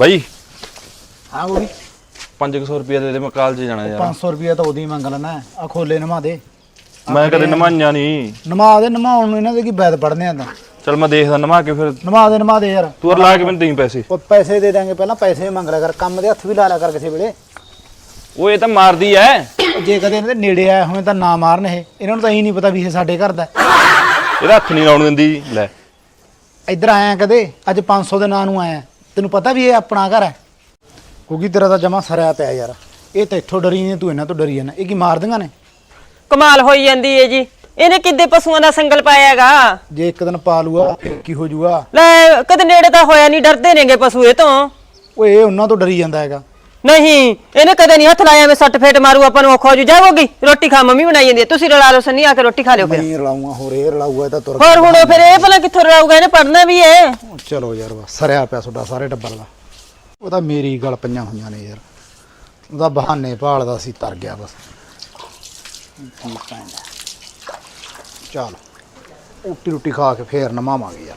ਬਾਈ। ਹਾਂ ਉਹ ਵੀ 500 ਰੁਪਏ ਦੇ ਦੇ ਮੈਂ ਕਾਲਜ ਜਾਣਾ ਯਾਰ। 500 ਰੁਪਏ ਤਾਂ ਉਹਦੀ ਮੰਗ ਲੈਣਾ ਆ ਖੋਲੇ ਨਮਾ ਦੇ। ਮੈਂ ਕਦੇ ਨਮਾਈਆਂ ਨਹੀਂ ਨਮਾ ਦੇ ਨਮਾਉਣ ਨੂੰ ਇਹਨਾਂ ਦੇ ਕੀ ਬੈਦ ਪੜਨੇ ਆ ਤਾਂ। ਚਲ ਮੈਂ ਦੇਖਦਾ ਨਮਾ ਕੇ ਫਿਰ। ਨਮਾ ਦੇ ਨਮਾ ਦੇ ਯਾਰ। ਤੂੰ ਲਾ ਕੇ ਮੈਨੂੰ ਦੇਈਂ ਪੈਸੇ। ਉਹ ਪੈਸੇ ਦੇ ਦਾਂਗੇ ਪਹਿਲਾਂ ਪੈਸੇ ਮੰਗ ਲਿਆ ਕਰ। ਕੰਮ ਦੇ ਹੱਥ ਵੀ ਲਾ ਲਿਆ ਕਰ ਕਿਸੇ ਵੇਲੇ। ਉਹ ਇਹ ਤਾਂ ਮਾਰਦੀ ਐ। ਜੇ ਕਦੇ ਇਹਨਾਂ ਦੇ ਨੇੜੇ ਆਇਆ ਹੋਵੇ ਤਾਂ ਨਾ ਮਾਰਨ ਇਹ। ਇਹਨਾਂ ਨੂੰ ਤਾਂ ਇਹੀ ਨਹੀਂ ਪਤਾ ਵੀ ਇਹ ਸਾਡੇ ਘਰ ਦਾ। ਹੈ। ਇਹਦਾ ਹੱਥ ਨਹੀਂ ਲਾਉਣ ਦਿੰਦੀ। ਲੈ। ਇੱਧਰ ਆਇਆ ਕਦੇ? ਅੱਜ 500 ਦੇ ਨਾਂ ਨੂੰ ਆਇਆ। ਤੈਨੂੰ ਪਤਾ ਵੀ ਇਹ ਆਪਣਾ ਘਰ ਹੈ? ਕਿਉਂਕਿ ਤੇਰਾ ਤਾਂ ਜਮਾ ਸਰਿਆ ਪਿਆ ਯਾਰ। ਇਹ ਤਾਂ ਇੱਥੋਂ ਡਰੀ ਨਹੀਂ ਤੂੰ ਇਹਨਾਂ ਤੋਂ ਡਰੀ ਜਾਂਦਾ ਇਹ ਕੀ ਮਾਰ ਦਿੰਗਾ ਨੇ? ਕਮਾਲ ਹੋਈ ਜਾਂਦੀ ਏ ਜੀ। ਇਹਨੇ ਕਿੱਦੇ ਪਸ਼ੂਆਂ ਦਾ ਸੰਗਲ ਪਾਇਆਗਾ? ਜੇ ਇੱਕ ਦਿਨ ਪਾ ਲੂਗਾ ਫਿਰ ਕੀ ਹੋ ਜਾਊਗਾ ਲੈ ਕਦੇ ਨੇੜੇ ਤਾਂ ਹੋਇਆ ਨਹੀਂ ਡਰਦੇ ਨੇਗੇ ਪਸ਼ੂ ਇਹ ਤੋਂ। ਇਹ ਉਹਨਾਂ ਤੋਂ ਡਰੀ ਜਾਂਦਾ ਹੈਗਾ। ਨਹੀਂ ਇਹਨੇ ਕਦੇ ਨਹੀਂ ਹੱਥ ਲਾਇਆ ਮੈਂ ਸੱਟ ਫੇਟ ਮਾਰੂ ਆਪਾਂ ਨੂੰ ਔਖਾ ਹੋ ਜੂ। ਜਾਵੋਗੀ ਰੋਟੀ ਖਾ ਮੰਮੀ ਬਣਾਈ ਜਾਂਦੀ ਹੈ। ਤੁਸੀਂ ਰਲਾ ਲਓ ਸੰਨੀ ਆ ਕੇ ਰੋਟੀ ਖਾ ਲਿਓ ਫਿਰ। ਨਹੀਂ ਰਲਾਊਗਾ ਹੋਰ ਇਹ ਰਲਾਊਗਾ ਇਹ ਤਾਂ ਤੁਰ ਹੋਰ ਹੁਣ ਉਹ ਫਿਰ ਇਹ ਭਲਾ ਕਿੱਥੋਂ ਰਲਾਊਗਾ ਇਹਨੇ ਪੜਨਾ ਵੀ ਏ ਚਲੋ ਯਾਰ ਬਸ ਸਰਿਆ ਪਿਆ ਤੁਹਾਡਾ ਸਾਰੇ ਟੱਬਰ ਦਾ। ਉਹ ਤਾਂ ਮੇਰੀ ਗੱਲ ਪਈਆਂ ਹੋਈਆਂ ਨੇ ਯਾਰ। ਉਹਦਾ ਬਹਾਨੇ ਭਾਲਦਾ ਸੀ ਤਰ ਗਿਆ ਬਸ। ਚਲ ਰੋਟੀ ਰੋਟੀ ਖਾ ਕੇ ਫੇਰ ਨਮਾਵਾਂਗੇ ਯਾਰ।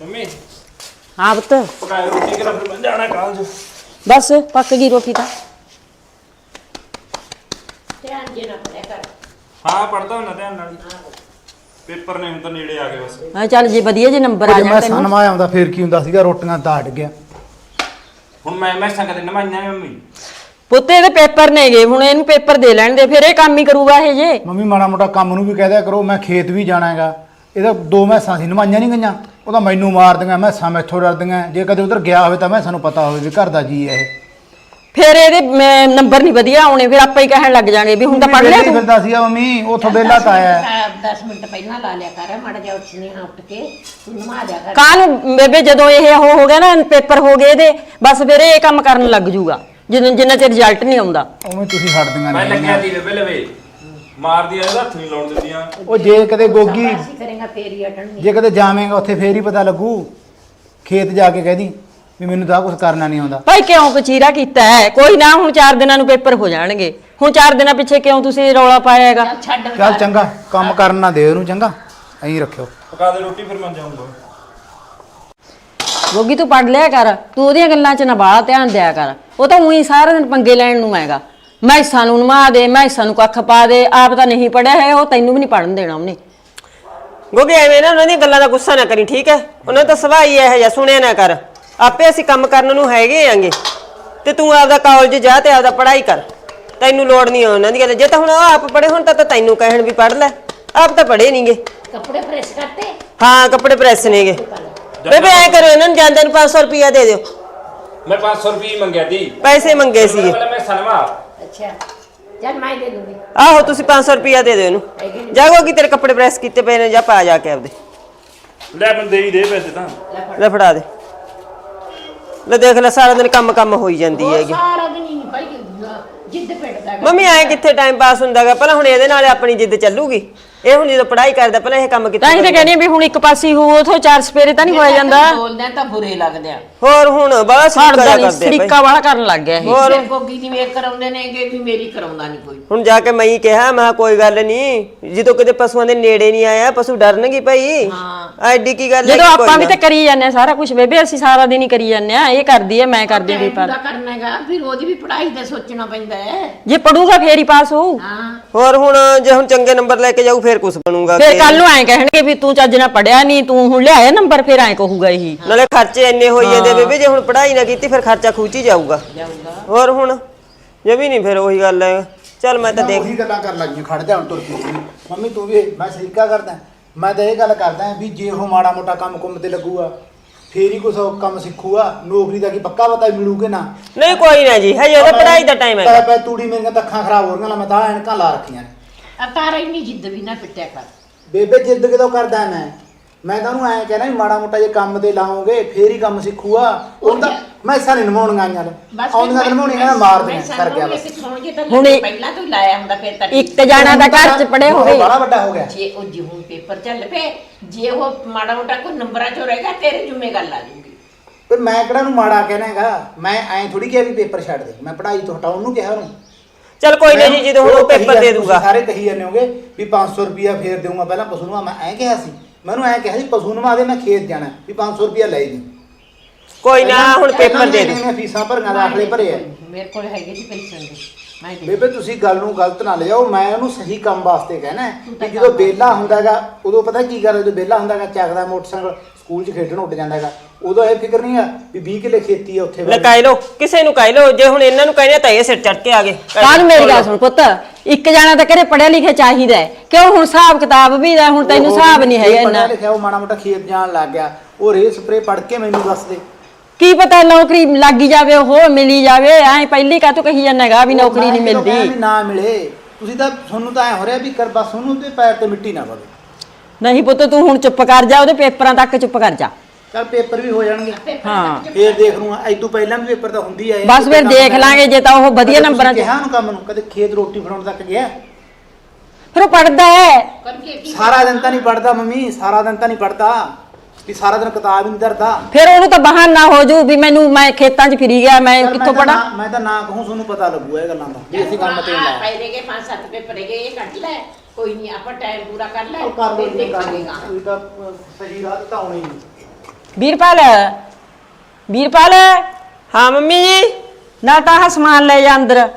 ਮੰਮੀ। ਹਾਂ ਪੁੱਤ। ਪਕਾਏ ਰੋਟੀ ਕਿਰਾ ਫਿਰ ਮੈਂ ਜਾਣਾ ਕਾਲਜ ਬਸ ਪੱਕ ਗਈ ਰੋਟੀ ਤਾਂ। ਹਾਂ ਪੜਦਾ ਹੁੰਦਾ ਧਿਆਨ ਨਾਲ। ਪੇਪਰ ਨੇ ਹੁਣ ਤਾਂ ਨੇੜੇ ਆ ਗਏ ਬਸ। ਹਾਂ ਚੱਲ ਜੇ ਵਧੀਆ ਜੇ ਨੰਬਰ ਆ ਜੇ ਜਾਣ ਮੈਂ ਤੈਨੂੰ। ਸਨਮਾ ਆਉਂਦਾ ਫੇਰ ਕੀ ਹੁੰਦਾ ਸੀਗਾ ਰੋਟੀਆਂ ਤਾਂ ਅੜ ਗਿਆ ਹੁਣ ਮੈਂ ਮੈਸਾਂ ਕਦੇ ਨਮਾਈਆਂ ਨੇ ਮੰਮੀ। ਪੁੱਤੇ ਇਹਦੇ ਪੇਪਰ ਨੇਗੇ ਹੁਣ ਇਹਨੂੰ ਪੇਪਰ ਦੇ ਲੈਣ ਦੇ ਫਿਰ ਇਹ ਕੰਮ ਹੀ ਕਰੂਗਾ ਇਹ ਜੇ। ਮੰਮੀ ਮਾੜਾ ਮੋਟਾ ਕੰਮ ਨੂੰ ਵੀ ਕਹਿ ਦਿਆ ਕਰੋ ਮੈਂ ਖੇਤ ਵੀ ਜਾਣਾ ਹੈਗਾ। ਇਹਦਾ ਦੋ ਮੈਸਾਂ ਸੀ ਨਮਾਈਆਂ ਨਹੀਂ ਗਈਆਂ। ਉਹ ਤਾਂ ਮੈਨੂੰ ਮਾਰ ਦਿੰਗਾ ਮੈਸਾਂ ਮੈਥੋਂ ਡਰਦੀਆਂ ਜੇ ਕਦੇ ਉਧਰ ਗਿਆ ਹੋਵੇ ਤਾਂ ਮੈਂ ਸਾਨੂੰ ਪਤਾ ਹੋਵੇ ਵੀ ਘਰ ਦਾ ਜੀ ਹੈ ਇਹ। ਫਿਰ ਇਹਦੇ ਮ, ਨੰਬਰ ਨਹੀਂ ਵਧੀਆ ਆਉਣੇ ਫਿਰ ਆਪਾਂ ਹੀ ਕਹਿਣ ਲੱਗ ਜਾਾਂਗੇ ਵੀ ਹੁਣ ਤਾਂ ਪੜ ਲਿਆ ਵਿਹਲੇ ਤੂੰ। ਫਿਰਦਾ ਸੀਗਾ ਮੰਮੀ ਉਥੋਂ ਬੇਲਾ ਤਾਂ ਆਇਆ। ਹੈ। 10 ਮਿੰਟ ਪਹਿਲਾਂ ਲਾ ਲਿਆ ਕਰ ਮਾੜਾ ਜਿਹਾ ਉੱਠਨੇ ਉੱਠ ਕੇ ਤੂੰ ਨਮਾ ਲਿਆ ਕਰ। ਕਾਹ ਨੂੰ ਬੇਬੇ ਜਦੋਂ ਇਹ ਹੋ ਗਿਆ ਨਾ ਪੇਪਰ ਹੋ ਗਏ ਇਹਦੇ ਬਸ ਫਿਰ ਇਹ ਕੰਮ ਕਰਨ ਲੱਗ ਜੂਗਾ। ਜਿੰਨਾ ਜਿੰਨਾ ਚਿਰ ਰਿਜ਼ਲਟ ਨਹੀਂ ਆਉਂਦਾ। ਉਵੇਂ ਤੁਸੀਂ ਛੱਡਦੀਆਂ ਮੈਂ ਨਹੀਂ ਲੱਗਿਆ ਦੀ ਲਵੇ ਲਵੇ। ਮਾਰਦੀ ਐ ਇਹਦਾ ਹੱਥ ਨਹੀਂ ਲਾਉਣ ਦਿੰਦੀਆਂ। ਉਹ ਜੇ ਕਦੇ ਗੋਗੀ ਅਸੀਂ ਕਰੇਗਾ ਫੇਰ ਹੀ ਅਟਣਨੀ ਜੇ ਕਦੇ ਜਾਵੇਂਗਾ ਉੱਥੇ ਫੇਰ ਹੀ ਪਤਾ ਲੱਗੂ। ਖੇਤ ਜਾ ਕੇ ਕਹਿਦੀ ਵੀ ਮੈਨੂੰ ਤਾਂ ਕੁਝ ਕਰਨਾ ਨਹੀਂ ਆਉਂਦਾ। ਭਾਈ ਕਿਉਂ ਕਚੀਰਾ ਕੀਤਾ ਹੈ? ਕੋਈ ਨਾ ਹੁਣ 4 ਦਿਨਾਂ ਨੂੰ ਪੇਪਰ ਹੋ ਜਾਣਗੇ। ਹੁਣ 4 ਦਿਨਾਂ ਪਿੱਛੇ ਕਿਉਂ ਤੁਸੀਂ ਰੌਲਾ ਪਾਇਆ ਹੈਗਾ? ਚੱਲ ਛੱਡ ਚੱਲ ਚੰਗਾ ਕੰਮ ਕਰਨ ਨਾ ਦੇ ਉਹਨੂੰ ਚੰਗਾ। ਐਂ ਰੱਖਿਓ। ਪਕਾ ਦੇ ਰੋਟੀ ਫਿਰ ਮੈਂ ਜਾਊਂਗਾ। ਗੋਗੀ ਤੂੰ ਪੜ ਲਿਆ ਕਰ। ਤੂੰ ਉਹਦੀਆਂ ਗੱਲਾਂ 'ਚ ਨਾ ਬਾਹਲਾ ਧਿਆਨ ਦਿਆ ਕਰ। ਉਹ ਤਾਂ ਉਹੀ ਸਾਰਾ ਦਿਨ ਪੰਗੇ ਲੈਣ ਨੂੰ ਹੈਗਾ। ਮੈਂ ਸਾਨੂੰ ਨਮਾ ਦੇ ਮੈਂ ਸਾਨੂੰ ਕੱਖ ਪਾ ਦੇ ਆਪ ਤਾਂ ਨਹੀਂ ਪੜਿਆ ਹੈ ਉਹ ਤੈਨੂੰ ਵੀ ਨਹੀਂ ਪੜਨ ਦੇਣਾ ਉਹਨੇ। ਗੋਗੀ ਐਵੇਂ ਨਾ ਉਹਨਾਂ ਦੀਆਂ ਗੱਲਾਂ ਦਾ ਗੁੱਸਾ ਨਾ ਕਰੀ ਠੀਕ ਹੈ? ਉਹਨਾਂ ਦਾ ਸੁਭਾਅ ਹੀ ਇਹ ਜਿਹਾ ਸੁਣਿਆ ਨਾ ਕਰ। ਆਪੇ ਅਸੀਂ ਕੰਮ ਕਰਨ ਨੂੰ ਹੈਗੇ ਆਂਗੇ। ਤੇ ਤੂੰ ਆਪਦਾ ਕਾਲਜ ਜਾ ਤੇ ਆਪਦਾ ਪੜ੍ਹਾਈ ਕਰ। ਤੈਨੂੰ ਲੋੜ ਨਹੀਂ ਉਹਨਾਂ ਦੀ ਗੱਲ ਜੇ ਤਾਂ ਹੁਣ ਉਹ ਆਪ ਪੜੇ ਹੁਣ ਤਾਂ ਤਾਂ ਤੈਨੂੰ ਕਹਿਣ ਵੀ ਪੜ ਲੈ। ਆਪ ਤਾਂ ਪੜੇ ਨਹੀਂਗੇ ਕੱਪੜੇ ਪ੍ਰੈਸ ਕਰਤੇ? ਹਾਂ ਕੱਪੜੇ ਪ੍ਰੈਸ ਨੇਗੇ। ਬੇਬੇ ਐ ਕਰੋ ਇਹਨਾਂ ਨੂੰ ਜਾਂਦੇ ਨੂੰ 500 ਰੁਪਿਆ ਦੇ ਦਿਓ। ਮੈਂ 500 ਰੁਪਏ ਮੰਗਿਆ ਦੀ ਪੈਸੇ ਮੰਗੇ ਸੀਗੇ। ਪਹਿਲਾਂ ਮੈਂ ਸਨਮਾ। ਅੱਛਾ। ਚੱਲ ਮੈਂ ਦੇ ਦੂੰਗੀ। ਆਹੋ ਤੁਸੀਂ 500 ਰੁਪਿਆ ਦੇ ਦਿਓ ਇਹਨੂੰ। ਜਾਗੋ ਕਿ ਤੇਰੇ ਕੱਪੜੇ ਪ੍ਰੈਸ ਕੀਤੇ ਪਏ ਨੇ ਜਾ ਪਾ ਜਾ ਕੇ ਆਪਦੇ। ਲੈ ਮੈਂ ਦੇ ਹੀ ਦੇ ਪੈਸੇ ਤਾਂ। ਲੈ ਫੜਾ। ਦੇ। ਲੈ ਦੇਖ ਲੈ ਸਾਰਾ ਦਿਨ ਕੰਮ ਕੰਮ ਹੋਈ ਜਾਂਦੀ ਹੈਗੀ। ਸਾਰਾ ਦਿਨ ਹੀ ਨਹੀਂ ਭਾਈ ਜਿੱਦ ਪਿੱਟਦਾ ਹੈਗਾ। ਮੰਮੀ ਐ ਕਿੱਥੇ ਟਾਈਮ ਪਾਸ ਹੁੰਦਾਗਾ? ਪਹਿਲਾਂ ਹੁਣ ਇਹਦੇ ਨਾਲ ਆਪਣੀ ਜਿੱਦ ਚੱਲੂਗੀ। ਇਹ ਹੁਣ ਜਦੋਂ ਪੜ੍ਹਾਈ ਕਰਦਾ ਪਹਿਲਾਂ ਇਹ ਕੰਮ ਕੀਤਾ ਤਾਂ ਹੀ ਤਾਂ ਕਹਿੰਦੀ ਵੀ ਹੁਣ ਇੱਕ ਪਾਸੇ ਹੋ ਉਥੋਂ ਚਾਰ ਸਪੇਰੇ ਤਾਂ ਨਹੀਂ ਹੋਇਆ ਜਾਂਦਾ। ਬੋਲਦੇ ਆ ਤਾਂ ਬੁਰੇ ਲੱਗਦੇ ਆ। ਹੋਰ ਹੁਣ ਬੜਾ ਸੜਦਾ ਨਹੀਂ, ਸੜੀਕਾ ਵਾਲਾ ਕਰਨ ਲੱਗ ਗਿਆ ਇਹ। ਹੋਰ ਗੋਗੀ ਦੀ ਵੇਖ ਕਰਾਉਂਦੇ ਨੇਗੇ ਵੀ ਮੇਰੀ ਕਰਾਉਂਦਾ ਨਹੀਂ ਕੋਈ। ਹੁਣ ਜਾ ਕੇ ਮੈਂ ਹੀ ਕਿਹਾ ਮੈਂ ਕਿਹਾ ਕੋਈ ਗੱਲ ਨਹੀਂ ਜਦੋਂ ਕਿਤੇ ਪਸ਼ੂਆਂ ਦੇ ਨੇੜੇ ਨਹੀਂ ਆਇਆ ਪਸ਼ੂ ਡਰਨਗੇ ਭਾਈ। ਹਾਂ। ਐਡੀ ਕੀ ਗੱਲ ਹੈ ਜਦੋਂ ਆਪਾਂ ਵੀ ਤਾਂ ਕਰੀ ਜਾਂਦੇ ਆ ਸਾਰਾ ਕੁਝ ਬੇਬੇ ਅਸੀਂ ਸਾਰਾ ਦਿਨ ਹੀ ਕਰੀ ਜਾਂਦੇ ਆ ਇਹ ਕਰਦੀ ਹੈ ਮੈਂ ਕਰਦੀ ਵੀ ਪਰ ਕਰਨਾ ਹੈਗਾ ਫਿਰ ਉਹਦੀ ਵੀ ਪੜ੍ਹਾਈ ਦਾ ਸੋਚਣਾ ਪੈਂਦਾ ਹੈ। ਜੇ ਪੜੂਗਾ ਫੇਰ ਹੀ ਪਾਸ ਹੋਊ। ਹਾਂ। ਹੋਰ ਹੁਣ ਜੇ ਹੁਣ ਚੰਗੇ ਨੰਬਰ ਲੈ ਕੇ ਜਾਊ ਫੇਰ ਕੁਝ ਬਣੂਗਾ ਫੇਰ ਕੱਲ ਨੂੰ ਐਂ ਕਹਿਣਗੇ ਵੀ ਤੂੰ ਚੱਜ ਨਾਲ ਪੜਿਆ ਨਹੀਂ ਤੂੰ ਹੁਣ ਲਿਆਇਆ ਨੰਬਰ ਫੇਰ ਐਂ ਕਹੂਗਾ ਇਹੀ। ਨਾਲੇ ਖਰਚੇ ਇੰਨੇ ਹੋਈ ਜਾਂਦੇ ਬੇਬੇ ਜੇ ਹੁਣ ਪੜ੍ਹਾਈ ਨਾ ਕੀਤੀ ਫਿਰ ਖਰਚਾ ਖੂਚੀ ਜਾਊਗਾ। ਹੋਰ ਹੁਣ? ਜੇ ਵੀ ਨਹੀਂ ਫਿਰ ਉਹੀ ਗੱਲ ਹੈ। ਚੱਲ ਮੈਂ ਤਾਂ ਦੇਖ ਉਹੀ ਗੱਲਾਂ ਕਰਨ ਲੱਗੀਆਂ ਖੜ ਜਾ ਹੁਣ ਤੁਰ ਪਈ ਮੰਮੀ ਤੂੰ ਵੀ ਮੈਂ ਸਰੀਕਾ ਕਰਦਾ। ਮੈਂ ਤਾਂ ਇਹ ਗੱਲ ਕਰਦਾ ਵੀ ਜੇ ਉਹ ਮਾੜਾ ਮੋਟਾ ਕੰਮ ਕੁੰਮ ਤੇ ਲੱਗੂਗਾ ਫੇਰ ਹੀ ਕੁਛ ਉਹ ਕੰਮ ਸਿੱਖੂਗਾ। ਨੌਕਰੀ ਦਾ ਕੀ ਪੱਕਾ ਪਤਾ ਮਿਲੂਗੇ ਨਾ? ਨਹੀਂ ਕੋਈ ਨਾ ਜੀ ਹਜੇ ਉਹਦਾ ਪੜ੍ਹਾਈ ਦਾ ਟਾਈਮ ਹੈ ਪੈ ਪੈ ਤੂੜੀ ਮੇਰੀਆਂ ਤਾਂ ਅੱਖਾਂ ਖਰਾਬ ਹੋ ਰਹੀਆਂ ਮੈਂ ਤਾਂ ਐਨਕਾਂ ਲਾ ਰੱਖੀਆਂ ਨੇ। ਆ ਤਾਰਾ ਇੰਨੀ ਜਿੱਦ ਵੀ ਨਾ ਪਿੱਟਿਆ ਕਰ। ਬੇਬੇ ਜਿੱਦ ਕਿਦੋਂ ਕਰਦਾ ਮੈਂ? ਮੈਂ ਤਾਂ ਉਹਨੂੰ ਐਂ ਕਹਿਣਾ ਵੀ ਮਾੜਾ ਮੋਟਾ ਜੇ ਕੰਮ ਤੇ ਲਾਉਂਗੇ ਫੇਰ ਹੀ ਕੰਮ ਸਿੱਖੂਗਾ। ਉਹਦਾ ਮੈਂ ਸਾਰੇ ਨਿਭਾਉਣੀਆਂ ਆਈਆਂ ਨੇ। ਆਉਂਦੀਆਂ ਤਾਂ ਨਿਭਾਉਣੀਆਂ ਨਾ ਮਾਰ ਦੇਣਾ ਕਰ ਗਿਆ ਬਸ। ਤਾਂ ਹੁਣ ਇਹ- ਪਹਿਲਾਂ ਤੋਂ ਹੀ ਲਾਇਆ ਹੁੰਦਾ ਫਿਰ ਤਾਂ ਇੱਕ ਜਾਣਾ ਦਾ ਘਰ ਚ ਪੜੇ ਹੋਵੇ ਬੜਾ ਵੱਡਾ ਹੋ ਗਿਆ। ਜੇ ਉਹ ਜੇ ਹੁਣ ਪੇਪਰ ਚੱਲ ਪਏ ਜੇ ਉਹ ਮਾੜਾ ਮੋਟਾ ਕੋਈ ਨੰਬਰਾਂ ਚੋਂ ਰਹੇਗਾ ਤੇਰੇ ਜੁਮੇ ਗੱਲ ਆ ਜੂਗੀ ਪਰ ਮੈਂ ਕਿਹੜਾ ਨੂੰ ਮਾੜਾ ਕਹਿਣਾ ਹੈਗਾ? ਮੈਂ ਐਂ ਥੋੜੀ ਕਿਹਾ ਵੀ ਪੇਪਰ ਛੱਡ ਦੇ। ਮੈਂ ਪੜ੍ਹਾਈ ਤੋਂ ਹਟਾਉਣ ਨੂੰ ਕਿਹਾ ਉਹਨੂੰ। ਚੱਲ ਕੋਈ ਨਾ ਜੀ ਜਦੋਂ ਹੁਣ ਉਹ ਕਹੀ ਪੇਪਰ ਜਾਂਦੇ ਦੇ ਤੁਸੀਂ ਦੂਗਾ। ਸਾਰੇ ਕਹੀ ਜਾਂਦੇ ਹੋਗੇ ਵੀ 500 ਰੁਪਿਆ ਫੇਰ ਦੇਊਂਗਾ। ਪਹਿਲਾਂ ਪਸ਼ੂ ਨੂੰ ਮੈਂ ਐਂ ਕਿਹਾ ਸੀ ਮੈਨੂੰ ਐ ਕਿਹਾ ਸੀ ਪਸ਼ੂ ਨਵਾ ਦੇ ਮੈਂ ਖੇਤ ਜਾਣਾ ਵੀ 500 ਰੁਪਇਆ ਲੈ ਜੀ। ਕੋਈ ਨਾ ਹੁਣ ਪੇਪਰ ਦੇ ਦੇ। ਮੈਂ ਫੀਸਾਂ ਭਰੀਆਂ ਦਾਖਲੇ ਭਰੇ ਆ। ਮੇਰੇ ਕੋਲ ਹੈਗੇ ਜੀ ਪੈਸੇ ਦੇ। ਮੈਂ ਦੇ ਬੇਬੇ ਤੁਸੀਂ ਗੱਲ ਨੂੰ ਗਲਤ ਨਾ ਲਿਆਓ ਮੈਂ ਉਹਨੂੰ ਸਹੀ ਕੰਮ ਵਾਸਤੇ ਕਹਿਣਾ ਹੈ ਕਿ ਜਦੋਂ ਬੇਲਾ ਹੁੰਦਾਗਾ ਉਦੋਂ ਪਤਾ ਕੀ ਕਰਦਾ ਜਦੋਂ ਬੇਲਾ ਹੁੰਦਾਗਾ ਚੱਕਦਾ ਮੋਟਰਸਾਈਕਲ ਸਕੂਲ 'ਚ ਖੇਡਣ ਉੱਡ ਜਾਂਦਾਗਾ ਉਦੋਂ ਇਹ ਫਿਕਰ ਨਹੀਂ ਆ ਵੀ 20 ਕਿੱਲੇ ਖੇਤੀ ਆ ਉੱਥੇ ਲੈ ਕਹਿ ਲੋ ਕਿਸੇ ਨੂੰ ਕਹਿ ਲੋ ਜੇ ਹੁਣ ਇਹਨਾਂ ਨੂੰ ਕਹਿੰਦੇ ਤਾਂ ਇਹ ਸਿਰ ਚੜ ਕੇ ਆ ਗਏ। ਕਾਹਨੂੰ ਮੇਰੀ ਗੱਲ ਸੁਣ ਪੁੱਤ? ਇੱਕ ਜਾਣਾ ਤਾਂ ਘਰੇ ਪੜਿਆ ਲਿਖਿਆ ਚਾਹੀਦਾ ਹੈ। ਕਿਉਂ ਹੁਣ ਹਿਸਾਬ ਕਿਤਾਬ ਵੀ ਦਾ ਹੁਣ ਤੈਨੂੰ ਹਿਸਾਬ ਨਹੀਂ ਹੈਗਾ ਇੰਨਾ। ਲਿਖਿਆ ਉਹ ਮਾੜਾ ਮੋਟਾ ਖੇਤ ਜਾਣ ਲੱਗ ਗਿਆ। ਉਹ ਰੇ ਸਪਰੇ ਪੜ ਕੇ ਮੈਨੂੰ ਦੱਸ ਦੇ। ਕੀ ਪਤਾ ਨੌਕਰੀ ਲੱਗੀ ਜਾਵੇ ਉਹ ਮਿਲੀ ਜਾਵੇ। ਐ ਪਹਿਲੀ ਕਾ ਤੂੰ ਕਹੀ ਜਾਂਦਾਗਾ ਵੀ ਨੌਕਰੀ ਨਹੀਂ ਮੈਂ ਜਦੋਂ ਕਿਹਾ ਵੀ ਮਿਲਦੀ ਨਾ ਮਿਲੇ ਤੁਸੀਂ ਤਾਂ ਤੁਹਾਨੂੰ ਤਾਂ ਐ ਹੋ ਰਿਹਾ ਵੀ ਕਰ ਬਸ ਉਹਨੂੰ ਤੇ ਪੈਰ ਤੇ ਮਿੱਟੀ ਨਾ ਪਵੇ। ਨਹੀਂ ਪੁੱਤ ਤੂੰ ਹੁਣ ਚੁੱਪ ਕਰ ਜਾ ਉਹਦੇ ਪੇਪਰਾਂ ਤੱਕ ਚੁੱਪ ਕਰ ਜਾ। ਚਲ ਪੇਪਰ ਵੀ ਹੋ ਜਾਣਗੇ। ਹਾਂ। ਫੇਰ ਦੇਖ ਲੂੰਗਾ ਐ ਤੋਂ ਪਹਿਲਾਂ ਵੀ ਪੇਪਰ ਤਾਂ ਹੁੰਦੀ ਆਏ ਬਸ ਫਿਰ ਦੇਖ ਲਾਂਗੇ ਜੇ ਤਾਂ ਉਹ ਵਧੀਆ ਨੰਬਰਾਂ 'ਚ ਕਿਹਾ ਉਹਨੂੰ ਕੰਮ ਨੂੰ ਕਦੇ ਖੇਤ ਰੋਟੀ ਫੜਾਉਣ ਤੱਕ ਗਿਆ? ਫਿਰ ਉਹ ਪੜਦਾ ਹੈ। ਸਾਰਾ ਦਿਨ ਤਾਂ ਨਹੀਂ ਪੜਦਾ ਮੰਮੀ ਸਾਰਾ ਦਿਨ ਤਾਂ ਨਹੀਂ ਪੜਦਾ ਵੀ ਸਾਰਾ ਦਿਨ ਕਿਤਾਬ ਹੀ ਨਹੀਂ ਧਰਦਾ। ਫਿਰ ਉਹਨੂੰ ਤਾਂ ਬਹਾਨਾ ਹੋ ਜੂ ਵੀ ਮੈਨੂੰ ਮੈਂ ਖੇਤਾਂ 'ਚ ਫਿਰੀ ਗਿਆ ਮੈਂ ਕਿੱਥੋਂ ਪੜਾ ਨਾ- ਮੈਂ ਤਾਂ ਨਾ ਕਹੂੰ ਤੁਹਾਨੂੰ ਪਤਾ ਲੱਗੂਗਾ ਇਹ ਗੱਲਾਂ ਦਾ ਵੀ ਅਸੀਂ ਕੰਮ ਤੇ ਲਾਇਆ ਪੈਦੇ ਕੇ ਪੰਜ ਸੱਤ ਪੇਪਰ ਹੈਗੇ ਇਹ ਕੱਢ ਲੈ। ਕੋਈ ਨਹੀਂ ਆਪਾਂ ਟਾਈਮ ਪੂਰਾ ਕਰ ਲੈ ਉਹ ਕਰ ਤਾਂ ਅਹ, ਸਹੀ ਰਾਹ ਤਾਂ ਆਉਣੀ ਨਹੀਂ। ਵੀਰਪਾਲ ਵੀਰਪਾਲ। ਹਾਂ ਮੰਮੀ ਜੀ। ਨਾ ਤਾਂ ਆਹ ਸਮਾਨ ਲੈ ਜਾ ਅੰਦਰ।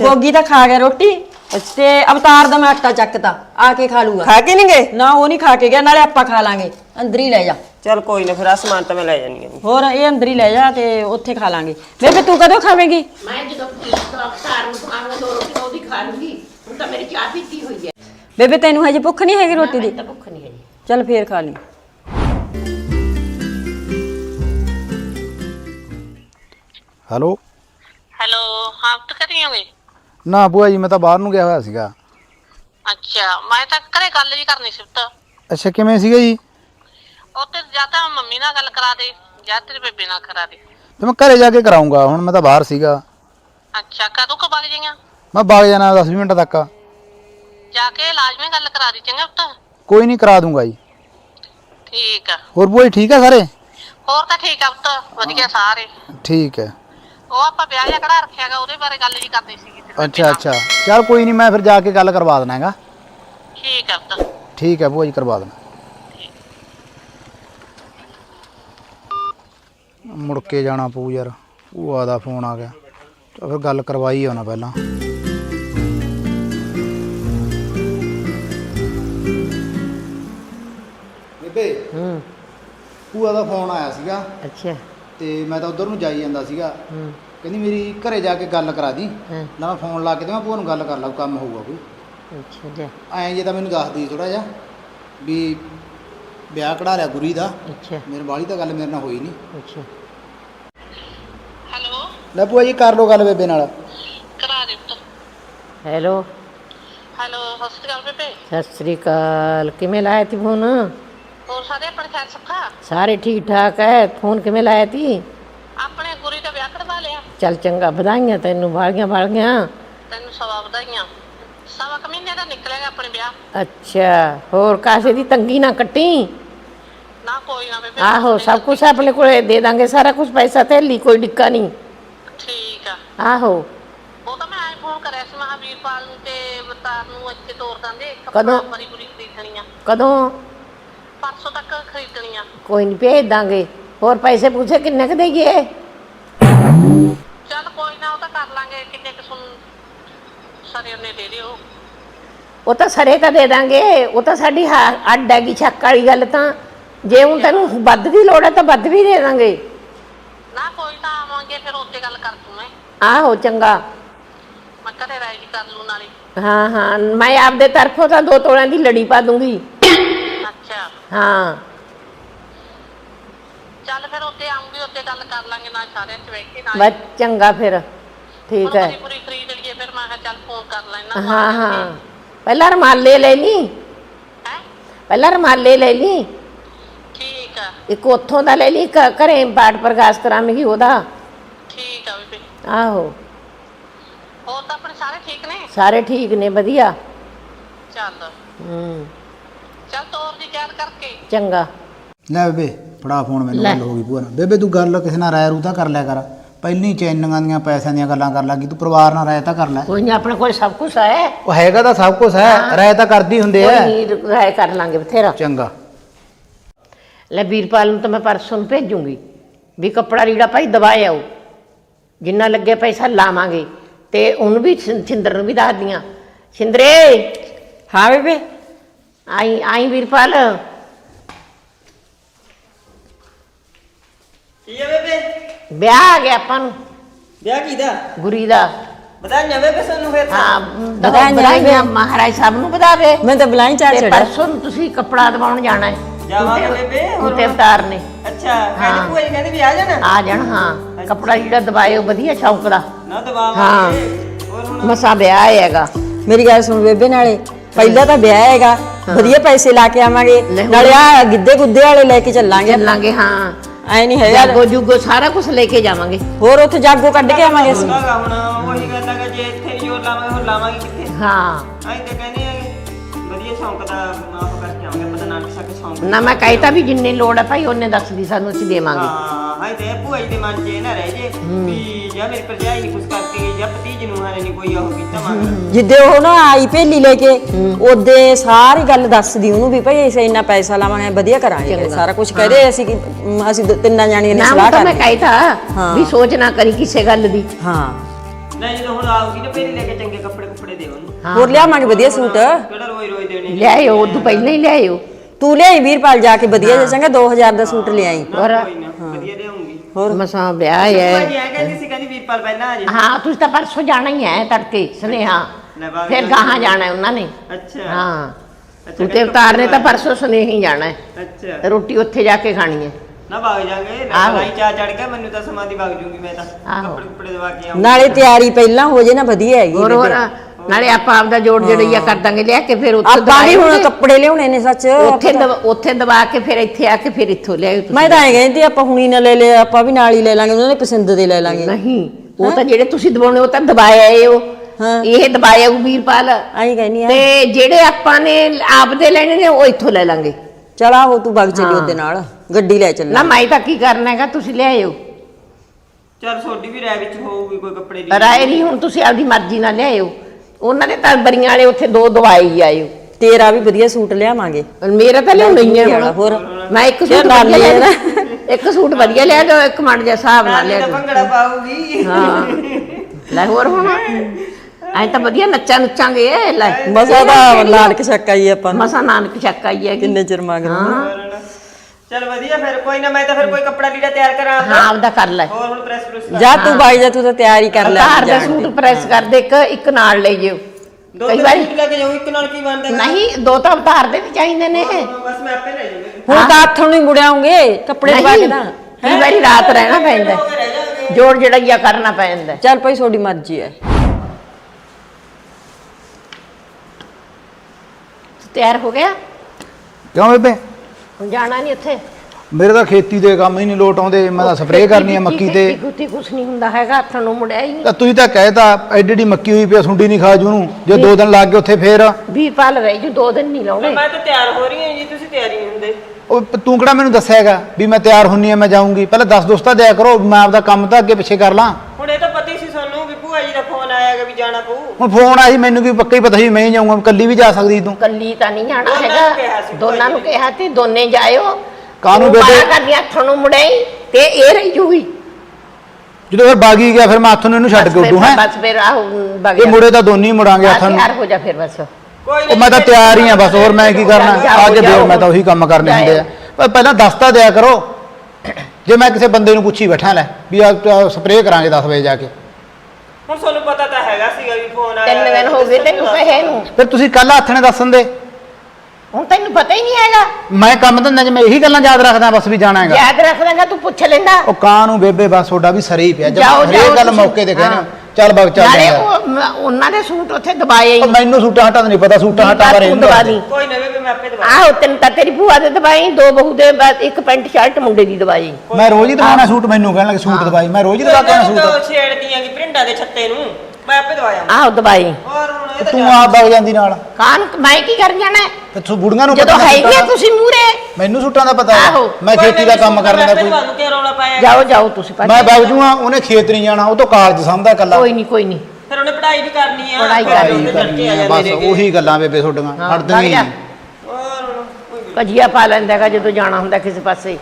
ਗੋਗੀ ਤਾਂ ਖਾ ਗਿਆ ਰੋਟੀ। ਤੇ ਅਵਤਾਰ ਦਾ ਮੈਂ ਆਟਾ ਚੱਕਤਾ ਆ ਕੇ ਖਾ ਲੂਗਾ। ਖਾ ਕੇ ਨਹੀਂ ਗਏ? ਨਾ ਉਹ ਨਹੀਂ ਖਾ ਕੇ ਗਿਆ ਨਾਲੇ ਆਪਾਂ ਖਾ ਲਾਂਗੇ। ਅੰਦਰ ਹੀ ਲੈ ਜਾ। ਚਲ ਕੋਈ ਨਾ ਫਿਰ ਆ ਸਮਾਨ ਤਾਂ ਮੈਂ ਲੈ ਜਾਣੀ ਆ ਹੋਰ ਇਹ ਅੰਦਰ ਹੀ ਲੈ ਜਾ ਤੇ ਉੱਥੇ ਖਾ ਲਾਂਗੇ। ਬੇਬੇ ਤੂੰ ਕਦੋਂ ਖਾਵੇਂਗੀ? ਮੈਂ ਜਦੋਂ ਅਫਤਾਰ ਨੂੰ ਖਾਣਾ ਦੋ ਰੋਟੀ ਉਹਦੀ ਖਾ ਲੂੰਗੀ। ਹੁਣ ਤਾਂ ਮੇਰੀ ਚਾਹ ਪੀਤੀ ਹੋਈ ਹੈ। ਬੇਬੇ ਤੈਨੂੰ ਹਜੇ ਭੁੱਖ ਨਹੀਂ ਹੈਗੀ ਰੋਟੀ ਦੀ? ਤਾਂ ਭੁੱਖ ਨਹੀਂ ਹੈਗੀ। ਚੱਲ ਫੇਰ ਖਾ ਲਈ। ਹੈਲੋ? ਹੈਲੋ ਹਾਂ ਤੂੰ ਕਰੀ ਹੋਵੇ ਨਾ ਬੂਆ ਜੀ ਮੈਂ ਤਾਂ ਬਾਹਰ ਨੂੰ ਗਿਆ ਹੋਇਆ ਸੀਗਾ। ਅੱਛਾ ਮੈਂ ਤਾਂ ਘਰੇ ਗੱਲ ਵੀ ਕਰਨੀ ਸੀ ਪੁੱਤ। ਅੱਛਾ ਕਿਵੇਂ ਸੀਗਾ ਜੀ? ਉਹ ਤੇ ਜਾਂ ਤਾਂ ਮੰਮੀ ਨਾਲ ਗੱਲ ਕਰਾ ਦੇ ਜਾਂ ਤੇਰੇ ਬੇਬੇ ਨਾਲ ਕਰਾ ਦੇ। ਤੇ ਮੈਂ ਘਰੇ ਜਾ ਕੇ ਕਰਾਉਂਗਾ ਹੁਣ ਮੈਂ ਤਾਂ ਬਾਹਰ ਸੀਗਾ। ਅੱਛਾ ਕਦੋਂ ਕੁ ਵਗ ਜਾਈਆਂ? ਮੈਂ ਬਾਗ ਜਾਣਾ 10 ਮਿੰਟ ਤੱਕ। ਜਾ ਕੇ ਲਾਜ਼ਮੀ ਗੱਲ ਕਰਾ ਦੀ ਚੰਗਾ ਪੁੱਤ? ਕੋਈ ਨਹੀਂ ਕਰਾ ਦੂੰਗਾ ਜੀ। ਠੀਕ ਆ। ਹੋਰ ਬੂਆ ਜੀ ਠੀਕ ਆ ਸਾਰੇ? ਹੋਰ ਤਾਂ ਠੀਕ ਆ ਪੁੱਤ ਵਧੀਆ ਸਾਰੇ ਠੀਕ ਹੈ। ਉਹ ਆਪਾਂ ਵਿਆਹ ਜਿਹਾ ਕਢਾ ਰੱਖਿਆਗਾ ਉਹਦੇ ਬਾਰੇ ਗੱਲ ਜੀ ਕਰਨੀ ਬੇਬੇ ਅੱਛਾ। ਅੱਛਾ। ਚਲ ਕੋਈ ਨਹੀਂ ਮੈਂ ਫਿਰ ਜਾ ਕੇ ਗੱਲ ਕਰਵਾ ਦੇਣਾ ਹੈਗਾ। ਠੀਕ ਆ ਪੁੱਤ। ਠੀਕ ਹੈ ਬੂਆ ਜੀ ਕਰਵਾ ਦੇਣਾ ਮੁੜ ਕੇ ਜਾਣਾ ਪਊ ਯਾਰ ਭੂਆ ਦਾ ਫੋਨ ਆ ਗਿਆ। ਤਾਂ ਫਿਰ ਗੱਲ ਕਰਵਾਈ ਆਉਣਾ ਪਹਿਲਾਂ। ਭੂਆ ਦਾ ਫੋਨ ਆਇਆ ਸੀਗਾ। ਅੱਛਾ। ਤੇ ਮੈਂ ਤਾਂ ਉਧਰ ਨੂੰ ਜਾਈ ਜਾਂਦਾ ਸੀਗਾ। ਕਹਿੰਦੀ ਮੇਰੀ ਘਰੇ ਜਾ ਕੇ ਗੱਲ ਕਰਾ ਦੀ। ਹਾਂ। ਨਾ ਮੈਂ ਫੋਨ ਲਾ ਕੇ ਤੇ ਮੈਂ ਭੂਆ ਨੂੰ ਗੱਲ ਕਰ ਲਾ ਕੰਮ ਹੋਊਗਾ ਕੋਈ। ਅੱਛਾ ਜੀ। ਐਂ ਜੇ ਤਾਂ ਮੈਨੂੰ ਦੱਸ ਦੀ ਥੋੜਾ ਜਿਹਾ ਵੀ ਵਿਆਹ ਕਢਾ ਲਿਆ ਗੁਰੀ ਦਾ। ਅੱਛਾ। ਮੇਰੇ ਵਾਲੀ ਤਾਂ ਗੱਲ ਮੇਰੇ ਨਾਲ ਹੋਈ ਨਹੀਂ। ਅੱਛਾ। ਹੈਲੋ। ਲੈ ਭੂਆ ਜੀ ਕਰ ਲੋ ਗੱਲ ਬੇਬੇ ਨਾਲ। ਕਰਾ ਦੇ ਪੁੱਤ। ਹੈਲੋ। ਹੈਲੋ ਸਤਿ ਸ਼੍ਰੀ ਅਕਾਲ ਬੇਬੇ। ਸਤਿ ਸ੍ਰੀ ਅਕਾਲ। ਕਿਵੇਂ ਲਾਇਆ ਤੀ ਫੋਨ? ਹੋਰ ਸਾਰੇ ਆਪਣੇ ਖੈਰ ਸੁੱਖਾ ਸਾਰੇ ਠੀਕ ਠਾਕ ਹੈ ਫੋਨ ਕਿਵੇਂ ਲਾਇਆ ਤੀ? ਆਪਣੇ ਗੁਰੀ ਦਾ ਵਿਆਹ ਕਢਵਾ ਲਿਆ। ਚੱਲ ਚੰਗਾ ਵਧਾਈਆਂ ਤੈਨੂੰ ਵਾਲੀਆਂ ਵਾਲੀਆਂ। ਤੈਨੂੰ ਸਵਾ ਵਧਾਈਆਂ। ਸਵਾ ਕੁ ਮਹੀਨੇ ਦਾ ਨਿਕਲੇਗਾ ਆਪਣੇ ਵਿਆਹ। ਅੱਛਾ ਹੋਰ ਕਾਸੇ ਦੀ ਤੰਗੀ ਨਾ ਕੱਟੀ? ਨਾ ਕੋਈ ਨਾ ਬੇਬੇ ਆਹੋ ਸਭ ਕੁਝ ਆਪਣੇ ਕੋਲੇ ਦੇ ਦਾਂਗੇ ਸਾਰਾ ਕੁਝ ਪੈਸਾ ਥੇਲੀ ਕੋਈ ਡਿੱਕਾ ਨਹੀਂ ਠੀਕ ਆ। ਆਹੋ। ਉਹ ਤਾਂ ਮੈਂ ਆਈ ਫੋਨ ਕਰਿਆ ਸੀ ਮਹਾਵੀਰ ਪਾਲ ਨੂੰ ਤੇ ਵਤਾਰ ਨੂੰ ਇੱਥੇ ਤੋਰ ਦਾਂਦੇ ਕਦੋਂ? ਬੜੀ ਬੁਰੀ ਖਰੀਦਣੀ ਆ। ਕਦੋਂ? ਪਰਸੋਂ ਤੱਕ ਖਰੀਦਣੀ ਆ ਕੋਈ ਨਹੀਂ ਭੇਜ ਦਾਂਗੇ ਹੋਰ ਪੈਸੇ ਪੂਸੇ ਕਿੰਨੇ ਕ ਦੇਈਏ? ਚੱਲ ਕੋਈ ਨਾ ਉਹ ਤਾਂ ਕਰ ਲਾਂਗੇ। ਕਿੰਨੇ ਕੁ ਸੁਣ ਸਾਰੇ ਉਹਨੇ ਦੇ ਦਿਓ। ਉਹ ਤਾਂ ਸਰੇ ਤਾਂ ਦੇ ਦਾਂਗੇ। ਉਹ ਤਾਂ ਸਾਡੀ ਹਾ- ਅੱਡ ਹੈਗੀ ਛੱਕ ਵਾਲੀ ਗੱਲ ਤਾਂ। ਜੇ ਹੁਣ ਤੈਨੂੰ ਵੱਧ ਦੀ ਲੋੜ ਹੈ ਤਾਂ ਵੱਧ ਵੀ ਦੇ ਦਾਂਗੇ। ਨਾ ਕੋਈ ਨਾ ਆਵਾਂਗੇ ਫਿਰ ਉੱਤੇ ਗੱਲ ਕਰ ਦੂੰ ਮੈਂ। ਆਹੋ ਚੰਗਾ। ਮੈਂ ਘਰੇ ਰਾਇ ਜੀ ਕਰ ਲੂ ਨਾਲੇ। ਹਾਂ ਹਾਂ। ਮੈਂ ਆਪਦੇ ਤਰਫੋਂ ਤਾਂ ਦੋ ਤੋਲਿਆਂ ਦੀ ਲੜੀ ਪਾ ਦੂੰਗੀ। ਅੱਛਾ ਹਾਂ। ਚੱਲ ਫਿਰ ਉੱਤੇ ਆਉਂਗੀ ਉੱਤੇ ਗੱਲ ਕਰ ਲਾਂਗੇ ਨਾਲ ਸਾਰਿਆਂ ਚ ਬੈਠ ਕੇ ਨਾਲ। ਬਸ ਚੰਗਾ ਫਿਰ ਠੀਕ ਹੈ। ਪੂਰੀ ਖਰੀਦ ਲਈਏ ਫਿਰ ਮੈਂ ਕਿਹਾ ਚੱਲ ਫੋਨ ਕਰ ਲੈਣਾ ਹਾਂ ਹਾਂ। ਪਹਿਲਾਂ ਰਮਾਲੇ ਲੈ ਲਈ। ਹੈ? ਪਹਿਲਾਂ ਰਮਾਲੇ ਲੈ ਲਈ। ਠੀਕ ਆ। ਇੱਕ ਉੱਥੋਂ ਦਾ ਲੈ ਲਈ ਘ- ਘਰੇ ਪਾਠ ਪ੍ਰਕਾਸ਼ ਕਰਾਵੇਂਗੀ ਉਹਦਾ। ਠੀਕ ਆ ਬੇਬੇ। ਆਹੋ। ਹੋਰ ਤਾਂ ਆਪਣੇ ਸਾਰੇ ਠੀਕ ਨੇ? ਸਾਰੇ ਠੀਕ ਨੇ ਵਧੀਆ। ਚੱਲ। ਹੂੰ। ਚੱਲ ਤੋਰ ਦੀ ਯਾਦ ਕਰਕੇ। ਚੰਗਾ। ਲੈ ਬੇਬੇ ਫੜਾ ਫੋਨ ਮੈਨੂੰ ਲੈ। ਗੱਲ ਹੋ ਗਈ ਭੂਆ ਨਾਲ। ਬੇਬੇ ਤੂੰ ਗੱਲ ਕਿਸੇ ਨਾਲ ਰਾਇ ਰੂ ਤਾਂ ਕਰ ਲਿਆ ਕਰ। ਪਹਿਲੀ ਚੈਨੀਆਂ ਦੀਆਂ ਪੈਸਿਆਂ ਦੀਆਂ ਗੱਲਾਂ ਕਰ ਲੱਗੀ ਤੂੰ ਪਰਿਵਾਰ ਨਾਲ ਰਾਇ ਤਾਂ ਕਰ ਲੈ। ਕੋਈ ਨਹੀਂ ਆਪਣੇ ਕੋਲ ਸਭ ਕੁਝ ਹੈ। ਉਹ ਹੈਗਾ ਤਾਂ ਸਭ ਕੁਝ ਹੈ ਰਾਇ ਤਾਂ ਕਰਦੀ ਹੁੰਦੇ ਕੋਈ ਐ ਨਹੀਂ ਰਾਏ ਕਰ ਲਾਂਗੇ ਬਥੇਰਾ। ਚੰਗਾ। ਲੈ ਵੀਰਪਾਲ ਨੂੰ ਤਾਂ ਮੈਂ ਪਰਸੋਂ ਨੂੰ ਭੇਜੂੰਗੀ ਵੀ ਕੱਪੜਾ ਰੀੜਾ ਭਾਈ ਦਵਾਏ ਆਓ। ਜਿੰਨਾ ਲੱਗੇ ਪੈਸਾ ਲਾਵਾਂਗੇ। ਤੇ ਉਹਨੂੰ ਵੀ ਛਿੰ- ਛਿੰਦਰ ਨੂੰ ਵੀ ਦੱਸ ਦੀਆਂ। ਛਿੰਦਰੇ! ਹਾਂ ਬੇਬੇ। ਆਈ ਆਈ ਵੀਰਪਾਲ। ਕੀ ਆ ਬੇਬੇ? ਵਿਆਹ ਆ ਗਿਆ ਆਪਾਂ ਨੂੰ। ਵਿਆਹ ਕੀਦਾ? ਗੁਰੀ ਦਾ। ਵਧਾਈਆਂ ਬੇਬੇ ਸਾਨੂੰ ਫਿਰ। ਹਾਂ ਵਧਾਈਆਂ ਵਧਾਈਆਂ। ਮਹਾਰਾਜ ਸਾਹਿਬ ਨੂੰ ਵਧਾਵੇ। ਮੈਂ ਤਾਂ ਬੁਲਾਈ ਚਾਰ ਤੇ ਚੜਾ ਪਰਸੋਂ ਨੂੰ ਤੁਸੀਂ ਕੱਪੜਾ ਦਵਾਉਣ ਜਾਣਾ ਹੈ। ਜਾਵਾਂਗੇ ਬੇਬੇ, ਹੋਰ ਤੇ ਹੁਣ। ਅਵਤਾਰ ਨੇ। ਅੱਛਾ ਹਾਂ। ਕਹਿੰਦੇ ਭੂਆ ਜੀ ਕਹਿੰਦੇ ਵੀ ਆ ਜਾਣਾ? ਆ ਜਾਣ ਹਾਂ। ਕੱਪੜਾ ਜਿਹੜਾ ਦਵਾਇਓ ਵਧੀਆ ਸ਼ੌਂਕ ਦਾ। ਨਾ ਦਬਾਵਾਂਗੇ ਹੋਰ ਹੁਣ? ਮਸਾ ਵਿਆਹ ਹੈਗਾ। ਮੇਰੀ ਗੱਲ ਸੁਣ ਬੇਬੇ ਨਾਲੇ। ਪਹਿਲਾਂ ਤਾਂ ਵਿਆਹ ਹੈਗਾ। ਵਧੀਆ ਪੈਸੇ ਲਾ ਕੇ ਆਵਾਂਗੇ। ਨਾਲੇ ਆ ਗਿੱਧੇ ਗੁੱਦੇ ਵਾਲੇ ਲੈ ਕੇ ਚੱਲਾਂਗੇ। ਚੱਲਾਂਗੇ ਹਾਂ। ਐ ਨਹੀਂ ਹੈਗਾ। ਜਾਗੋ ਜੁਗੋ ਸਾਰਾ ਕੁਝ ਲੈ ਕੇ ਜਾਵਾਂਗੇ। ਹੋਰ ਉੱਥੇ ਜਾਗੋ ਕੱਢ ਕੇ ਆਵਾਂਗੇ ਅਸੀਂ। ਹੁੰਦਾਗਾ ਹੁਣ ਉਹੀ ਗੱਲ ਹੈਗਾ ਜੇ ਇੱਥੇ ਜੋਰ ਲਾਵਾਂਗੇ ਹੋਰ ਲਾਵਾਂਗੇ ਕਿੱਥੇ? ਹਾਂ। ਅਸੀਂ ਤਾਂ ਕਹਿੰਦੇ ਆ ਵਧੀਆ ਸ਼ੌਂਕ ਦਾ ਮਾਫ ਕਰਕੇ ਆਵਾਂਗੇ ਪਤਾ ਨਾਨਕ ਸੱਕ ਸ਼ੌਂਕ ਨਾ ਮੈਂ ਕਹਿਤਾ ਵੀ ਜਿੰਨੀ ਲੋੜ ਹੈ ਭਾਈ ਉਹਨੇ ਦੱਸਦੀ ਸਾਨੂੰ ਅਸੀਂ ਦੇਵਾਂਗੇ। ਹਾਂ ਹਾਂ ਤੇ ਭੂਆ ਜੀ ਦੇ ਮਨ 'ਚ ਇਹ ਨਾ ਰਹਿ ਜੇ ਵੀ ਜਾਂ ਮੇਰੀ ਭਰਜਾਈ ਨਹੀਂ ਕੁਛ ਕਰਕੇ ਗਈ ਜਾਂ ਭਤੀਜ ਨੂੰ ਹਾਲੇ ਨਹੀਂ ਕੋਈ ਉਹ ਕੀਤਾ ਮੰਗ ਜਿੱਦੇ ਉਹ ਨਾ ਆਈ ਭੇਲੀ ਲੈ ਕੇ ਉਹਦੇ ਸਾਰੀ ਗੱਲ ਦੱਸਦੀ ਉਹਨੂੰ ਵੀ ਭਾਈ ਅਸੀਂ ਇੰਨਾ ਪੈਸਾ ਲਾਵਾਂਗੇ ਵਧੀਆ ਕਰਾਂਗੇ ਸਾਰਾ ਕੁਝ ਕਹਦੇ ਅਸੀਂ ਕਿ ਮ, ਅਸੀਂ ਦੋ- ਤਿੰਨਾਂ ਜਾਣੀਆਂ ਨੇ ਨਾ ਸਲਾਹ ਤਾਂ ਮੈਂ ਕਰ ਕਹਿਤਾ ਵੀ ਸੋਚ ਨਾ ਕਰੀ ਕਿਸੇ ਗੱਲ ਦੀ। ਹਾਂ। ਨਹੀਂ ਜਦੋਂ ਹੁਣ ਆਊਗੀ ਨਾ ਫੇਰ ਹੀ ਲੈ ਕੇ ਚੰਗੇ ਕੱਪੜੇ ਕੁੱਪੜੇ ਦੇ ਉਹਨੂੰ। ਹੋਰ ਲਿਆਵਾਂਗੇ ਵਧੀਆ ਸੂਟ? ਕਿਹੜਾ ਰੋਈ ਰੋਈ ਦੇਣੇ ਲਿਆਇਓ ਉਦੋਂ ਪਹਿਲਾਂ ਹੀ ਲਿਆਇਓ ਤੂੰ ਲਿਆਈ ਵੀਰਪਾਲ ਜਾ ਕੇ ਵਧੀਆ ਜਿਹਾ ਚੰਗਾ 2000 ਦਾ ਸੂਟ ਲਿਆਈ। ਹੋਰ। ਕੋਈ ਨਾ ਵਧੀਆ ਲਿਆਉਂਗੀ ਮਸਾ ਵਿਆਹ ਭੂਆ ਹੈ। ਜੀ ਐ ਕਹਿੰਦੀ ਸੀ ਕਹਿੰਦੀ ਵੀਰਪਾਲ ਪਹਿਲਾਂ ਆ ਜੇ। ਹਾਂ ਤੁਸੀਂ ਤਾਂ ਪਰਸੋਂ ਜਾਣਾ ਹੀ ਹੈ ਤੜਕੇ ਸੁਨੇਹਾ। ਲੈ ਫਿਰ ਗਾਹਾਂ ਜਾਣਾ ਹੈ ਉਹਨਾਂ ਨੇ। ਅੱਛਾ। ਹਾਂ। ਅੱਛਾ, ਤੂੰ ਤੇ ਅਵਤਾਰ ਨੇ ਤਾਂ ਪਰਸੋਂ ਸੁਨੇਹੀ ਹੀ ਜਾਣਾ ਹੈ। ਅੱਛਾ। ਰੋਟੀ ਉੱਥੇ ਜਾ ਕੇ ਖਾਣੀ ਹੈ। ਨਾ ਭਾਗ ਜਾਗੇ ਆਹੋ। ਨਾ ਚਾ ਚੜ ਕੇ ਮੈਨੂੰ ਤਾਂ ਸਮਾਂ ਦੀ ਭਾਗ ਜੂਗੀ ਮੈਂ ਤਾਂ ਆਹੋ। ਕੱਪੜੇ ਕੁੱਪੜੇ ਦਵਾ ਕੇ ਆਉਂਗੀ ਨਾਲੇ ਤਿਆਰੀ ਪਹਿਲਾਂ ਹੋ ਜੇ ਨਾ ਵਧੀਆ ਹੈਗੀ ਹੋਰ ਹੋਰ। ਨਾਲੇ ਆਪਾਂ ਆਪਦਾ ਜੋੜ ਜੜਈਆ ਕਰ ਦਾਂਗੇ ਲਿਆ ਕੇ ਫਿਰ ਉੱਥੇ ਆਪਾਂ ਵੀ ਹੁਣ ਕੱਪੜੇ ਲਿਆਉਣੇ ਨੇ ਸੱਚ ਉੱਥੇ ਦਵਾ- ਉੱਥੇ ਦਵਾ ਕੇ ਫਿਰ ਇੱਥੇ ਆ ਕੇ ਫਿਰ ਇੱਥੋਂ ਲਿਆਇਓ ਤੁਸੀਂ। ਮੈਂ ਤਾਂ ਐ ਕਹਿੰਦੀ ਆਪਾਂ ਹੁਣੀ ਨਾ ਲੈ ਲੈ ਆਪਾਂ ਵੀ ਨਾਲ ਹੀ ਲੈ ਲਾਂਗੇ ਉਹਨਾਂ ਦੇ ਪਸੰਦ ਦੇ ਲੈ ਲਾਂਗੇ। ਨਹੀਂ ਉਹ ਤਾਂ ਜਿਹੜੇ ਤੁਸੀਂ ਦਵਾਉਣੇ ਉਹ ਤਾਂ ਦਵਾਇਆ ਏ ਉਹ ਹਾਂ। ਇਹ ਦਵਾਇਆ ਉਹ ਵੀਰਪਾਲ। ਐਂ ਕਹਿੰਦੀ ਆ। ਤੇ ਜਿਹੜੇ ਆਪਾਂ ਨੇ ਆਪਦੇ ਲੈਣੇ ਨੇ ਉਹ ਇੱਥੋਂ ਲੈ ਲਾਂਗੇ। ਚਲ ਆਹੋ ਤੂੰ ਵਗ ਚੱਲੀ ਉਹਦੇ ਨਾਲ ਗੱਡੀ ਲੈ ਚੱਲ। ਨਾ ਮੈਂ ਤਾਂ ਕੀ ਕਰਨਾ ਹੈਗਾ ਤੁਸੀਂ ਲਿਆਇਓ ਚਲ ਤੁਹਾਡੀ ਵੀ ਰਾਏ ਵਿੱਚ ਹੋਊਗੀ ਕੋਈ ਕੱਪੜੇ ਦੀ। ਰਾਏ ਨਹੀਂ ਹੁਣ ਤੁਸੀਂ ਆਪਦੀ ਮਰਜ਼ੀ ਨਾਲ ਲਿਆਇਓ ਉਹਨਾਂ ਦੇ ਤਾਂ ਬਰੀਆਂ ਵਾਲੇ ਉੱਥੇ ਦੋ ਦਵਾਈ ਹੀ ਆਇਓ ਤੇਰਾ ਵੀ ਵਧੀਆ ਸੂਟ ਲਿਆਵਾਂਗੇ। ਮੇਰਾ ਤਾਂ ਲਿਆਉਣਾ ਹੀ ਹੈ ਵਾਲਾ, ਹੋਰ? ਮੈਂ ਇੱਕ ਸੂਟ ਵਧੀਆ ਲਿਆ ਨਾ? ਇੱਕ ਸੂਟ ਵਧੀਆ ਲਿਆ ਜੋ ਇੱਕ ਮੜ ਜਾ ਹਿਸਾਬ ਨਾਲ ਲਿਆ। ਭੰਗੜਾ ਹਾਂ। ਲੈ ਹੋਰ ਹੁਣ। ਐ ਤਾਂ ਵਧੀਆ ਨੱਚਾ ਨੱਚਾਂਗੇ। ਲੈ। ਮਜ਼ਾ ਦਾ ਲਾੜਕ ਛੱਕਾ ਹੀ ਆਪਾਂ ਨੂੰ। ਮਸਾ ਨਾਨਕ ਚੱਕ ਆਈ ਹੈ ਕਿੰਨੇ ਚਿਰ ਮੰਗ ਰਹੇ ਚਲ ਵਧੀਆ ਫਿਰ ਕੋਈ ਨਾ ਮੈਂ ਤਾਂ ਫਿਰ ਕੋਈ ਕੱਪੜਾ ਲੀੜਾ ਤਿਆਰ ਕਰਾਂ ਆਪਦਾ। ਹਾਂ ਆਪਦਾ ਕਰ ਲੈ। ਹੋਰ ਹੁਣ ਪ੍ਰੈਸ ਪ੍ਰੈਸ ਜਾ ਤੂੰ ਬਾਈ ਜਾ ਤੂੰ ਤਾਂ ਤਿਆਰੀ ਕਰ ਲੈ। ਘਰ ਦਾ ਜਾਣ ਦੀ। ਸੂਟ ਪ੍ਰੈਸ ਕਰ ਦੇ ਇੱਕ ਇੱਕ ਨਾਲ ਲੈ ਜਿਓ। ਦੋ ਕਈ ਤਿੰਨ ਵਾਰੀ ਸੂਟ ਲੈ ਕੇ ਜਾਊਂ ਇੱਕ ਨਾਲ ਕੀ ਬਣਦਾ? ਨਹੀਂ ਦੋ ਤਾਂ ਉਤਾਰ ਦੇ ਵੀ ਚਾਹੀਦੇ ਨੇ। ਬਸ ਮੈਂ ਆਪੇ ਲੈ ਜਾਊਂਗੀ। ਹੁਣ ਤਾਂ ਹੱਥੋਂ ਨਹੀਂ ਮੁੜਿਆਉਂਗੇ ਕੱਪੜੇ ਪਾ ਕੇ ਨਹੀਂ ਤਾਂ। ਕਈ ਵਾਰੀ ਰਾਤ ਰਹਿਣਾ ਪੈਂਦਾ। ਜੋੜ ਜੜਈਆ ਕਰਨਾ ਪੈਂਦਾ। ਚੱਲ ਭਾਈ ਤੁਹਾਡੀ ਮਰਜ਼ੀ ਹੈ। ਤਿਆਰ ਹੋ ਗਿਆ? ਕਿਉਂ ਬੇਬੇ? ਹੁਣ ਜਾਣਾ ਨਹੀਂ ਉੱਥੇ ਮੇਰੇ ਤਾਂ ਖੇਤੀ ਦੇ ਕੰਮ ਹੀ ਨਹੀਂ ਲੋਟ ਆਉਂਦੇ ਮੈਂ ਤਾਂ ਸਪਰੇਅ ਕਰਨੀ ਆ ਮੱਕੀ ਤੇ। ਗੁੱਤੀ ਕੁਛ ਨਹੀਂ ਹੁੰਦਾ ਹੈਗਾ ਹੱਥਾਂ ਨੂੰ ਮੁੜਿਆ ਹੀ ਨਹੀਂ ਤਾਂ ਤੁਸੀਂ ਤਾਂ ਕਹਿਤਾ ਐਡੀ ਐਡੀ ਮੱਕੀ ਹੋਈ ਪਿਆ ਸੁੰਡੀ ਨਹੀਂ ਖਾ ਜੂ ਉਹਨੂੰ। ਜੇ ਦੋ ਦਿਨ ਲੱਗ ਗਏ ਉੱਥੇ ਫੇਰ। ਵੀਹ ਪਾਲ ਰਹਿ ਜੂ ਦੋ ਦਿਨ ਨਹੀਂ ਲਾਉਣੇ। ਮੈਂ ਤਾਂ ਤਿਆਰ ਹੋ ਰਹੀ ਹਾਂ ਜੀ ਤੁਸੀਂ ਤਿਆਰੀ ਨਹੀਂ ਹੁੰਦੇ ਉਹ ਤੂੰ ਕਿਹੜਾ ਮੈਨੂੰ ਦੱਸਿਆ ਹੈਗਾ ਵੀ ਮੈਂ ਤਿਆਰ ਹੁੰਨੀ ਆ ਮੈਂ ਜਾਊਂਗੀ। ਪਹਿਲਾਂ 10 ਦੋਸਤਾਂ ਦਿਆ ਕਰੋ ਮੈਂ ਆਪਦਾ ਕੰਮ ਤਾਂ ਅੱਗੇ ਪਿੱਛੇ ਕਰ ਲਾਂ ਹੁਣ ਇਹ ਤਾਂ ਪਤਾ ਹੀ ਸੀ ਸਾਨੂੰ ਵੀ ਭੂਆ ਜੀ ਦਾ ਫੋਨ ਆਇਆਗਾ ਵੀ ਜਾਣਾ ਪਊ। ਹੁਣ ਫੋਨ ਆਈ ਮੈਨੂੰ ਵੀ ਪੱਕਾ ਹੀ ਪਤਾ ਸੀ ਮੈਂ ਹੀ ਜਾਊਂਗਾ ਕੱਲੀ ਵੀ ਜਾ ਸਕਦੀ ਤੂੰ। ਕੱਲੀ ਤਾਂ ਨਹੀਂ ਜਾਣਾ ਦੋਨਾਂ ਨੂੰ ਕਿਹਾ ਹੈਗਾ ਸੀ ਦੋਨਾਂ ਨੂੰ ਕਿਹਾ ਤੇ ਦੋਨੇ ਜਾਇਓ। ਕਾਹਨੂੰ ਤੂੰ ਬੇਬੇ? ਮਾਰਾ ਕਰਦੀ ਹੱਥਾਂ ਨੂੰ ਮੁੜਾਈ ਤੇ ਇਹ ਰਹੀ ਜੂਗੀ। ਜਦੋਂ ਫਿਰ ਬਾਗੀ ਗਿਆ ਫਿਰ ਮੈਂ ਹੱਥ ਨੂੰ ਇਹਨੂੰ ਛੱਡ ਕੇ ਉੱਡੂ ਹੈ? ਬਸ ਫਿਰ ਆਹ ਬਗ ਇਹ ਮੁੜੇ ਤਾਂ ਦੋਨੇ ਹੀ ਮੁੜਾਂਗੇ ਹੱਥਾਂ ਨੂੰ। ਤਿਆਰ ਹੋ ਜਾ ਫਿਰ ਬਸ। ਕੋਈ ਉਹ ਮੈਂ ਤਾਂ ਤਿਆਰ ਹੀ ਆ ਬਸ ਹੋਰ ਮੈਂ ਕੀ ਕਰਨਾ? ਅੱਜ। ਦੇਰ ਮੈਂ ਤਾਂ ਉਹੀ ਕੰਮ ਕਰਨੇ ਹੁੰਦੇ ਆ। ਪਰ ਪਹਿਲਾਂ ਦੱਸਤਾ ਦਿਆ ਕਰੋ। ਜੇ ਮੈਂ ਕਿਸੇ ਬੰਦੇ ਨੂੰ ਪੁੱਛੀ ਬੈਠਾ ਲੈ ਵੀ ਆ ਸਪਰੇਅ ਕਰਾਂਗੇ 10 ਵਜੇ ਜਾ ਕੇ। ਹੁਣ ਤੁਹਾਨੂੰ ਪਤਾ ਤਾਂ ਹੈਗਾ ਸੀਗਾ ਵੀ ਫੋਨ ਆਇਆ ਤਿੰਨ ਦਿਨ ਹੋ ਗਏ ਤੈਨੂੰ ਕਹੇ ਨੂੰ। ਫਿਰ ਤੁਸੀਂ ਕੱਲ ਹੱਥ ਨੇ ਦੱਸਣ ਦੇ। ਹੁਣ ਤੈਨੂੰ ਪਤਾ ਹੀ ਨਹੀਂ ਹੈਗਾ। ਮੈਂ ਕੰਮ ਧੰਦੇ 'ਚ ਮੈਂ ਇਹੀ ਗੱਲਾਂ ਯਾਦ ਰੱਖਦਾ ਬਸ ਵੀ ਜਾਣਾ ਹੈਗਾ। ਯਾਦ ਰੱਖ ਲੈਂਗਾ ਤੂੰ ਪੁੱਛ ਲੈਂਦਾ। ਉਹ ਕਾਂ ਨੂੰ ਬੇਬੇ ਬਸ ਤੁਹਾਡਾ ਵੀ ਸਰੇ ਹੀ ਪਿਆ ਜਦ ਹਰੇਕ ਜਾਓ ਗੱਲ ਤੁਸੀਂ। ਮੌਕੇ ਤੇ ਕਹਿੰਦੇ ਹਾਂ। ਚੱਲ ਬਗ ਚੱਲ ਨਾਲੇ ਯਾਰ। ਉਹ ਮ- ਉਹਨਾਂ ਦੇ ਸੂਟ ਉੱਥੇ ਦਬਾਏ ਉਹ ਹੀ ਮੈਨੂੰ ਸੂਟਾਂ ਹਟਾ ਦਾ ਨਹੀਂ ਪਤਾ ਸੂਟਾਂ ਹਟਾ ਬਾਰੇ ਤੂੰ ਇਹਨੂੰ ਦਵਾ ਦੱਸ। ਦੀ ਕੋਈ ਨਾ ਵੀ ਮੈਂ ਆਪੇ ਦਵਾ ਆਹੋ ਤੈਨੂੰ ਤਾਂ ਤੇਰੀ ਭੂਆ ਦੇ ਦਵਾਈ ਦੋ ਬਹੂ ਦੇ ਬਾਅਦ ਇੱਕ ਪੈਂਟ ਸ਼ਰਟ ਮੁੰਡੇ ਦੀ ਦਵਾਈ ਮੈਂ ਰੋਜ਼ ਹੀ ਦਵਾਉਣਾ ਸੂਟ ਮੈਨੂੰ ਕਹਿਣ ਲੱਗੇ ਸੂਟ ਦਵਾਈ ਮੈਂ ਰੋਜ਼ ਹੀ ਦਵਾ ਕੇ ਆਉਣਾ ਸੂਟ। ਛੇੜਦੀਆਂ ਕਿ ਪ੍ਰਿੰਡਾਂ ਦੇ ਛੱਤੇ ਨੂੰ। ਮੈਂ ਆਪੇ ਦਵਾਇਆ ਆਹੋ ਦਵਾਈ। ਹੋਰ ਹੁਣ ਇਹ ਤਾਂ ਤੂੰ ਆਪ ਵਗ ਜਾਂਦੀ ਨਾਲ। ਕਾਨ ਮੈਂ ਕੀ ਕਰਨ ਜਾਣਾ ਹੈ? ਤੇ ਤੂੰ ਬੁੜੀਆਂ ਨੂੰ ਜਦੋਂ ਪਤਾ ਹੈਗੇ ਸੂਟਾਂ ਦਾ। ਤੁਸੀਂ ਮੂਰੇ ਮੈਨੂੰ ਸੂਟਾਂ ਦਾ ਪਤਾ ਹੈ। ਆਹੋ। ਮੈਂ ਖੇਤੀ ਦਾ ਕੰਮ ਕਰ ਲੈਂਦਾ ਕੋਈ ਤੁਹਾਨੂੰ ਕੀ ਰੌਲਾ ਪਾਇਆ ਜਾਓ ਜਾਓ ਤੁਸੀਂ ਭੱਜ। ਮੈਂ ਵਗ ਜੂਆਂ ਉਹਨੇ ਖੇਤ ਨਹੀਂ ਜਾਣਾ ਉਹ ਤੋਂ ਕਾਲਜ ਸਮਝਦਾ ਕੱਲਾ ਕੋਈ ਨਹੀਂ ਕੋਈ ਨਹੀਂ। ਫਿਰ ਉਹਨੇ ਪੜ੍ਹਾਈ ਵੀ ਕਰਨੀ ਆ ਪੜ੍ਹਾਈ ਫਿਰ ਕਰਨੀ ਉਹਦੇ ਚੜ੍ਹ ਕੇ ਆ ਬਸ ਜਾਂਦੇ ਨੇਗੇ। ਉਹੀ ਗੱਲਾਂ ਬੇਬੇ ਤੁਹਾਡੀਆਂ ਹਾਂ, ਹਟਦੀਆਂ ਹੀ ਵਗ ਜਾ। ਨਹੀਂ। ਹੋਰ ਹੁਣ ਕੋਈ ਕਜੀਆ ਪਾ ਲੈਂਦਾ ਹੈਗਾ ਜਦੋਂ ਜਾਣਾ ਹੁੰਦਾ ਕਿਸੇ ਪਾਸੇ।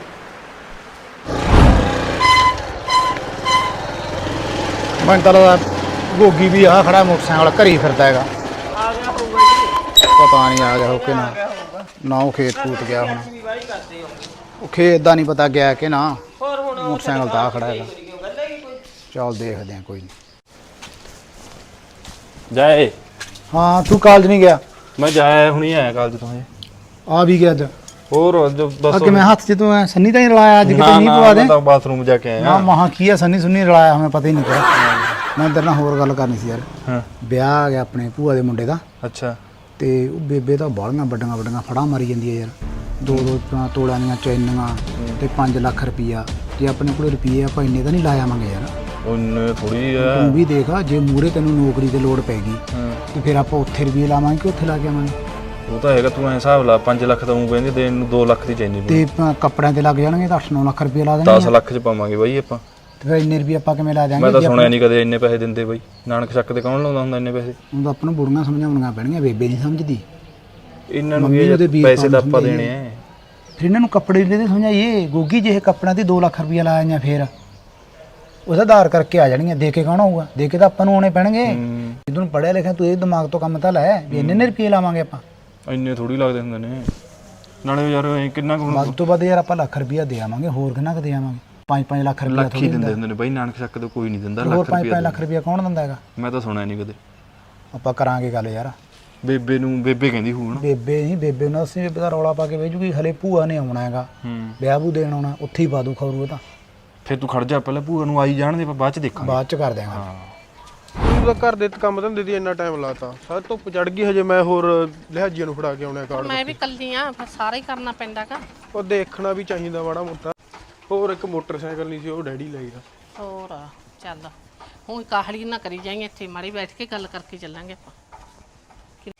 ਮੈਨੂੰ ਤਾਂ ਲੱਗਦਾ ਗੋਗੀ ਵੀ ਆ ਖੜਾ ਮੋਟਰਸਾਈਕਲ ਘਰੀ ਫਿਰਦਾ ਹੈਗਾ। ਆ ਗਿਆ ਹੋਊਗਾ ਜੀ। ਪਤਾ ਨਹੀਂ ਆ ਗਿਆ ਹੋ ਕਿ ਨਾ। ਆ ਗਿਆ ਹੋਊਗਾ। ਨਾ ਉਹ ਖੇਤ ਕੂਤ ਗਿਆ ਹੁਣ। ਉਹ। ਖੇਤ ਦਾ ਨਹੀਂ ਪਤਾ ਗਿਆ ਕਿ ਨਾ। ਹੋਰ ਹੁਣ ਉਹ ਮੋਟਰਸਾਈਕਲ ਤਾਂ ਆ ਖੜਾ ਹੈਗਾ। ਚੱਲ ਦੇਖਦੇ ਆ ਕੋਈ ਨਹੀਂ ਜਾਏ। ਹਾਂ ਤੂੰ ਕਾਲਜ ਨਹੀਂ ਗਿਆ? ਮੈਂ ਜਾਇਆ ਹੁਣੀ ਆਇਆ ਕਾਲਜ ਤੋਂ ਹਜੇ। ਆ ਵੀ ਗਿਆ ਅੱਜ। ਹੋਰ ਅੱਜ ਬਸ ਅੱਗੇ ਮੈਂ ਹੱਥ 'ਚ ਤੂੰ ਐਂ ਸੰਨੀ ਤਾਂ ਹੀ ਰਲਾਇਆ ਅੱਜ ਕਿਤੇ ਨਾ ਨਹੀਂ ਨਾ ਪਵਾ ਦੇ। ਮੈਂ ਤਾਂ ਬਾਥਰੂਮ ਜਾ ਕੇ ਨਾ ਆਇਆ ਮਹਾ ਕੀ ਆ ਸੰਨੀ ਸੁੰਨੀ ਰਲਾਇਆ ਹਮੇ ਪਤਾ ਹੀ ਨਹੀਂ ਪਿਆ ਮੈਂ ਤੇਰੇ ਨਾਲ ਹੋਰ ਗੱਲ ਕਰਨੀ ਸੀ ਯਾਰ। ਹਾਂ। ਵਿਆਹ ਆ ਗਿਆ ਆਪਣੇ ਭੂਆ ਦੇ ਮੁੰਡੇ ਦਾ। ਅੱਛਾ। ਤੇ ਉਹ ਬੇਬੇ ਤਾਂ ਬਾਹਲੀਆਂ ਵੱਡੀਆਂ ਵੱਡੀਆਂ ਫੜਾਂ ਮਾਰੀ ਜਾਂਦੀ ਹੈ ਯਾਰ। ਦੋ ਦੋ ਤਾਂ ਤੋਲਿਆਂ ਦੀਆਂ ਚੈਨੀਆਂ ਤੇ 5 ਲੱਖ ਰੁਪਈਆ। ਤੇ ਆਪਣੇ ਕੋਲ ਰੁਪਈਏ ਆਪਾਂ ਇੰਨੇ ਤਾਂ ਨਹੀਂ ਲਾਇਆ ਮੰਗੇ ਯਾਰ। ਉਹਨੇ ਥੋੜੀ ਆ। ਤੂੰ ਵੀ ਦੇਖ ਜੇ ਮੂਰੇ ਤੈਨੂੰ ਨੌਕਰੀ ਤੇ ਲੋੜ ਪੈਗੀ ਹਾਂ। ਤੇ ਫਿਰ ਆਪਾਂ ਉੱਥੇ ਰੁਪਈਏ ਲਾਵਾਂਗੇ ਕਿ ਉੱਥੇ ਲਾ ਕੇ ਆਵਾਂਗੇ? ਉਹ ਤਾਂ ਹੈਗਾ ਤੂੰ ਐ ਹਿਸਾਬ ਲਾ 5 ਲੱਖ ਤਾਂ ਉਹ ਕਹਿੰਦੇ ਦੇਣ ਨੂੰ 2 ਲੱਖ ਦੀ ਚਾਹੀਦੀ ਤੇ ਕੱਪੜਿਆਂ ਤੇ ਲੱਗ ਜਾਣਗੇ ਤਾਂ 8-9 ਲੱਖ ਰੁਪਈਆ ਲਾ ਦੇਣਗੇ। 10 ਲੱਖ ਚ ਪਾਵਾਂਗੇ ਬਾਈ ਆਪਾਂ। ਤੇ ਫਿਰ ਇੰਨੇ ਰੁਪਈਏ ਆਪਾਂ ਕਿਵੇਂ ਲਾ ਮੈਂ ਦਿਆਂਗੇ ਤਾਂ ਸੁਣਿਆ ਨਹੀਂ ਕਦੇ ਇੰਨੇ ਪੈਸੇ ਦਿੰਦੇ ਬਾਈ। ਨਾਨਕ ਸ਼ੱਕ ਤੇ ਕੌਣ ਲਾਉਂਦਾ ਹੁੰਦਾ ਇੰਨੇ ਪੈਸੇ? ਹੁਣ ਤਾਂ ਆਪਾਂ ਨੂੰ ਬੁੜੀਆਂ ਸਮਝਾਉਣੀਆਂ ਪੈਣਗੀਆਂ ਬੇਬੇ ਨਹੀਂ ਸਮਝਦੀ। ਇਹਨਾਂ ਨੂੰ ਵੀਰ ਪੈਸੇ ਤਾਂ ਆਪਾਂ। ਦੇਣੇ ਆ। ਫਿਰ ਇਹਨਾਂ ਨੂੰ ਕੱਪੜੇ ਦੇ ਦੇ ਸਮਝਾਈਏ। ਗੋਗੀ ਜਿਹੇ ਕੱਪੜਿਆਂ ਤੇ 2 ਲੱਖ ਰੁਪਈਆ ਲਾਇਆ ਜਾਂ ਫਿਰ। ਉਹਦਾ ਆਧਾਰ ਕਰਕੇ ਆ ਜਾਣਗੀਆਂ ਦੇ ਕੇ ਕੌਣ ਆਊਗਾ? ਦੇ ਕੇ ਤਾਂ ਆਪਾਂ ਨੂੰ ਆਉਣੇ ਪੈਣਗੇ। ਜਦੋਂ ਪੜਿਆ ਲਿਖਿਆ ਤੂੰ ਇਹ ਦਿਮਾਗ ਤੋਂ ਕੰਮ ਤਾਂ ਲੈ ਵੀ ਇੰਨੇ ਨੇ ਰੁਪਏ ਲਾਵਾਂਗੇ ਆਪਾਂ। ਇੰਨੇ ਥੋੜੀ ਲੱਗਦੇ ਹੁੰਦੇ ਨੇ। ਨਾਲੇ ਯਾਰ ਇਹ ਕਿੰਨਾ ਕੁ ਵੱਧ ਤੋਂ ਵੱਧ ਯਾਰ ਆਪਾਂ ਲੱਖ ਰੁਪਈਆ ਦੇ ਆਵਾਂਗੇ ਹੋਰ ਕਿੰਨਾ ਕੁ ਦੇ ਆਵਾਂਗੇ? 5-5 ਲੱਖ ਰੁਪਈਆ ਲੱਖ ਹੀ ਦਿੰਦੇ ਹੁੰਦੇ। ਨੇ ਬਾਈ ਨਾਨਕ ਸ਼ੱਕ ਤੇ ਕੋਈ ਨਹੀਂ ਦਿੰਦਾ ਹੋਰ ਲੱਖ 5-5 ਰੁਪਏ ਲੱਖ ਰੁਪਈਆ ਕੌਣ ਦਿੰਦਾ ਹੈਗਾ? ਮੈਂ ਤਾਂ ਸੁਣਿਆ ਨਹੀਂ ਕਦੇ। ਆਪਾਂ ਕਰਾਂਗੇ ਗੱਲ ਯਾਰ। ਬੇਬੇ ਨੂੰ ਬੇਬੇ ਕਹਿੰਦੀ ਨਾ। ਬੇਬੇ ਨਹੀਂ ਬੇਬੇ ਨੂੰ ਅਸੀਂ ਬੇਬੇ ਦਾ ਰੌਲਾ ਪਾ ਕੇ ਵੇਜੂਗੀ ਹਲੇ ਭੂਆ ਨੇ ਆਉਣਾ ਹੈਗਾ। ਹੂੰ। ਵਿਆਹ ਬੂ ਦੇਣ ਆਉਣਾ ਉੱਥੇ ਹੀ ਪਾ ਦੂ ਖਰੂ ਤਾਂ। ਫਿਰ ਤੂੰ ਖੜ ਜਾ ਪਹਿਲਾਂ ਭੂਆ ਨੂੰ ਆਈ ਜਾਣ ਦੇ ਆਪਾਂ ਬਾਅਦ ਚ ਦੇਖਾਂਗੇ। ਬਾਅਦ ਚ ਕਰ ਦਿਆਂਗੇ। ਹਾਂ। ਤੂੰ ਤਾਂ ਘਰ ਦੇ ਕੰਮ ਧੰਦੇ ਦੀ ਇੰਨਾ ਟਾਈਮ ਲਾਤਾ। ਸਾਰੇ ਧੁੱਪ ਚੜ ਗਈ ਹਜੇ ਮੈਂ ਹੋਰ ਲਿਹਾਜੀਆਂ ਨੂੰ ਫੜਾ ਕੇ ਆਉਣਾ ਕਾਰਡ ਮੈਂ ਵੀ ਕੱਲੀ ਆ ਫਿਰ ਸਾਰਾ ਹੀ ਕਰਨਾ ਪੈਂਦਾਗਾ ਉਹ ਦੇਖਣਾ ਵੀ ਚਾਹੀਦਾ ਮਾੜਾ ਮੋਟਾ। ਹੋਰ ਇੱਕ ਮੋਟਰਸਾਈਕਲ ਨਹੀਂ ਸੀ ਉਹ ਡੈਡੀ ਲੈ ਗਿਆ। ਹੋਰ ਚੱਲ। ਹੁਣ ਕਾਹਲੀ ਨਾ ਕਰੀ ਜਾਈਂ ਇੱਥੇ ਮਾੜੀ ਬੈਠ ਕੇ ਗੱਲ ਕਰਕੇ ਚੱਲਾਂਗੇ ਆਪਾਂ। ਕਿ-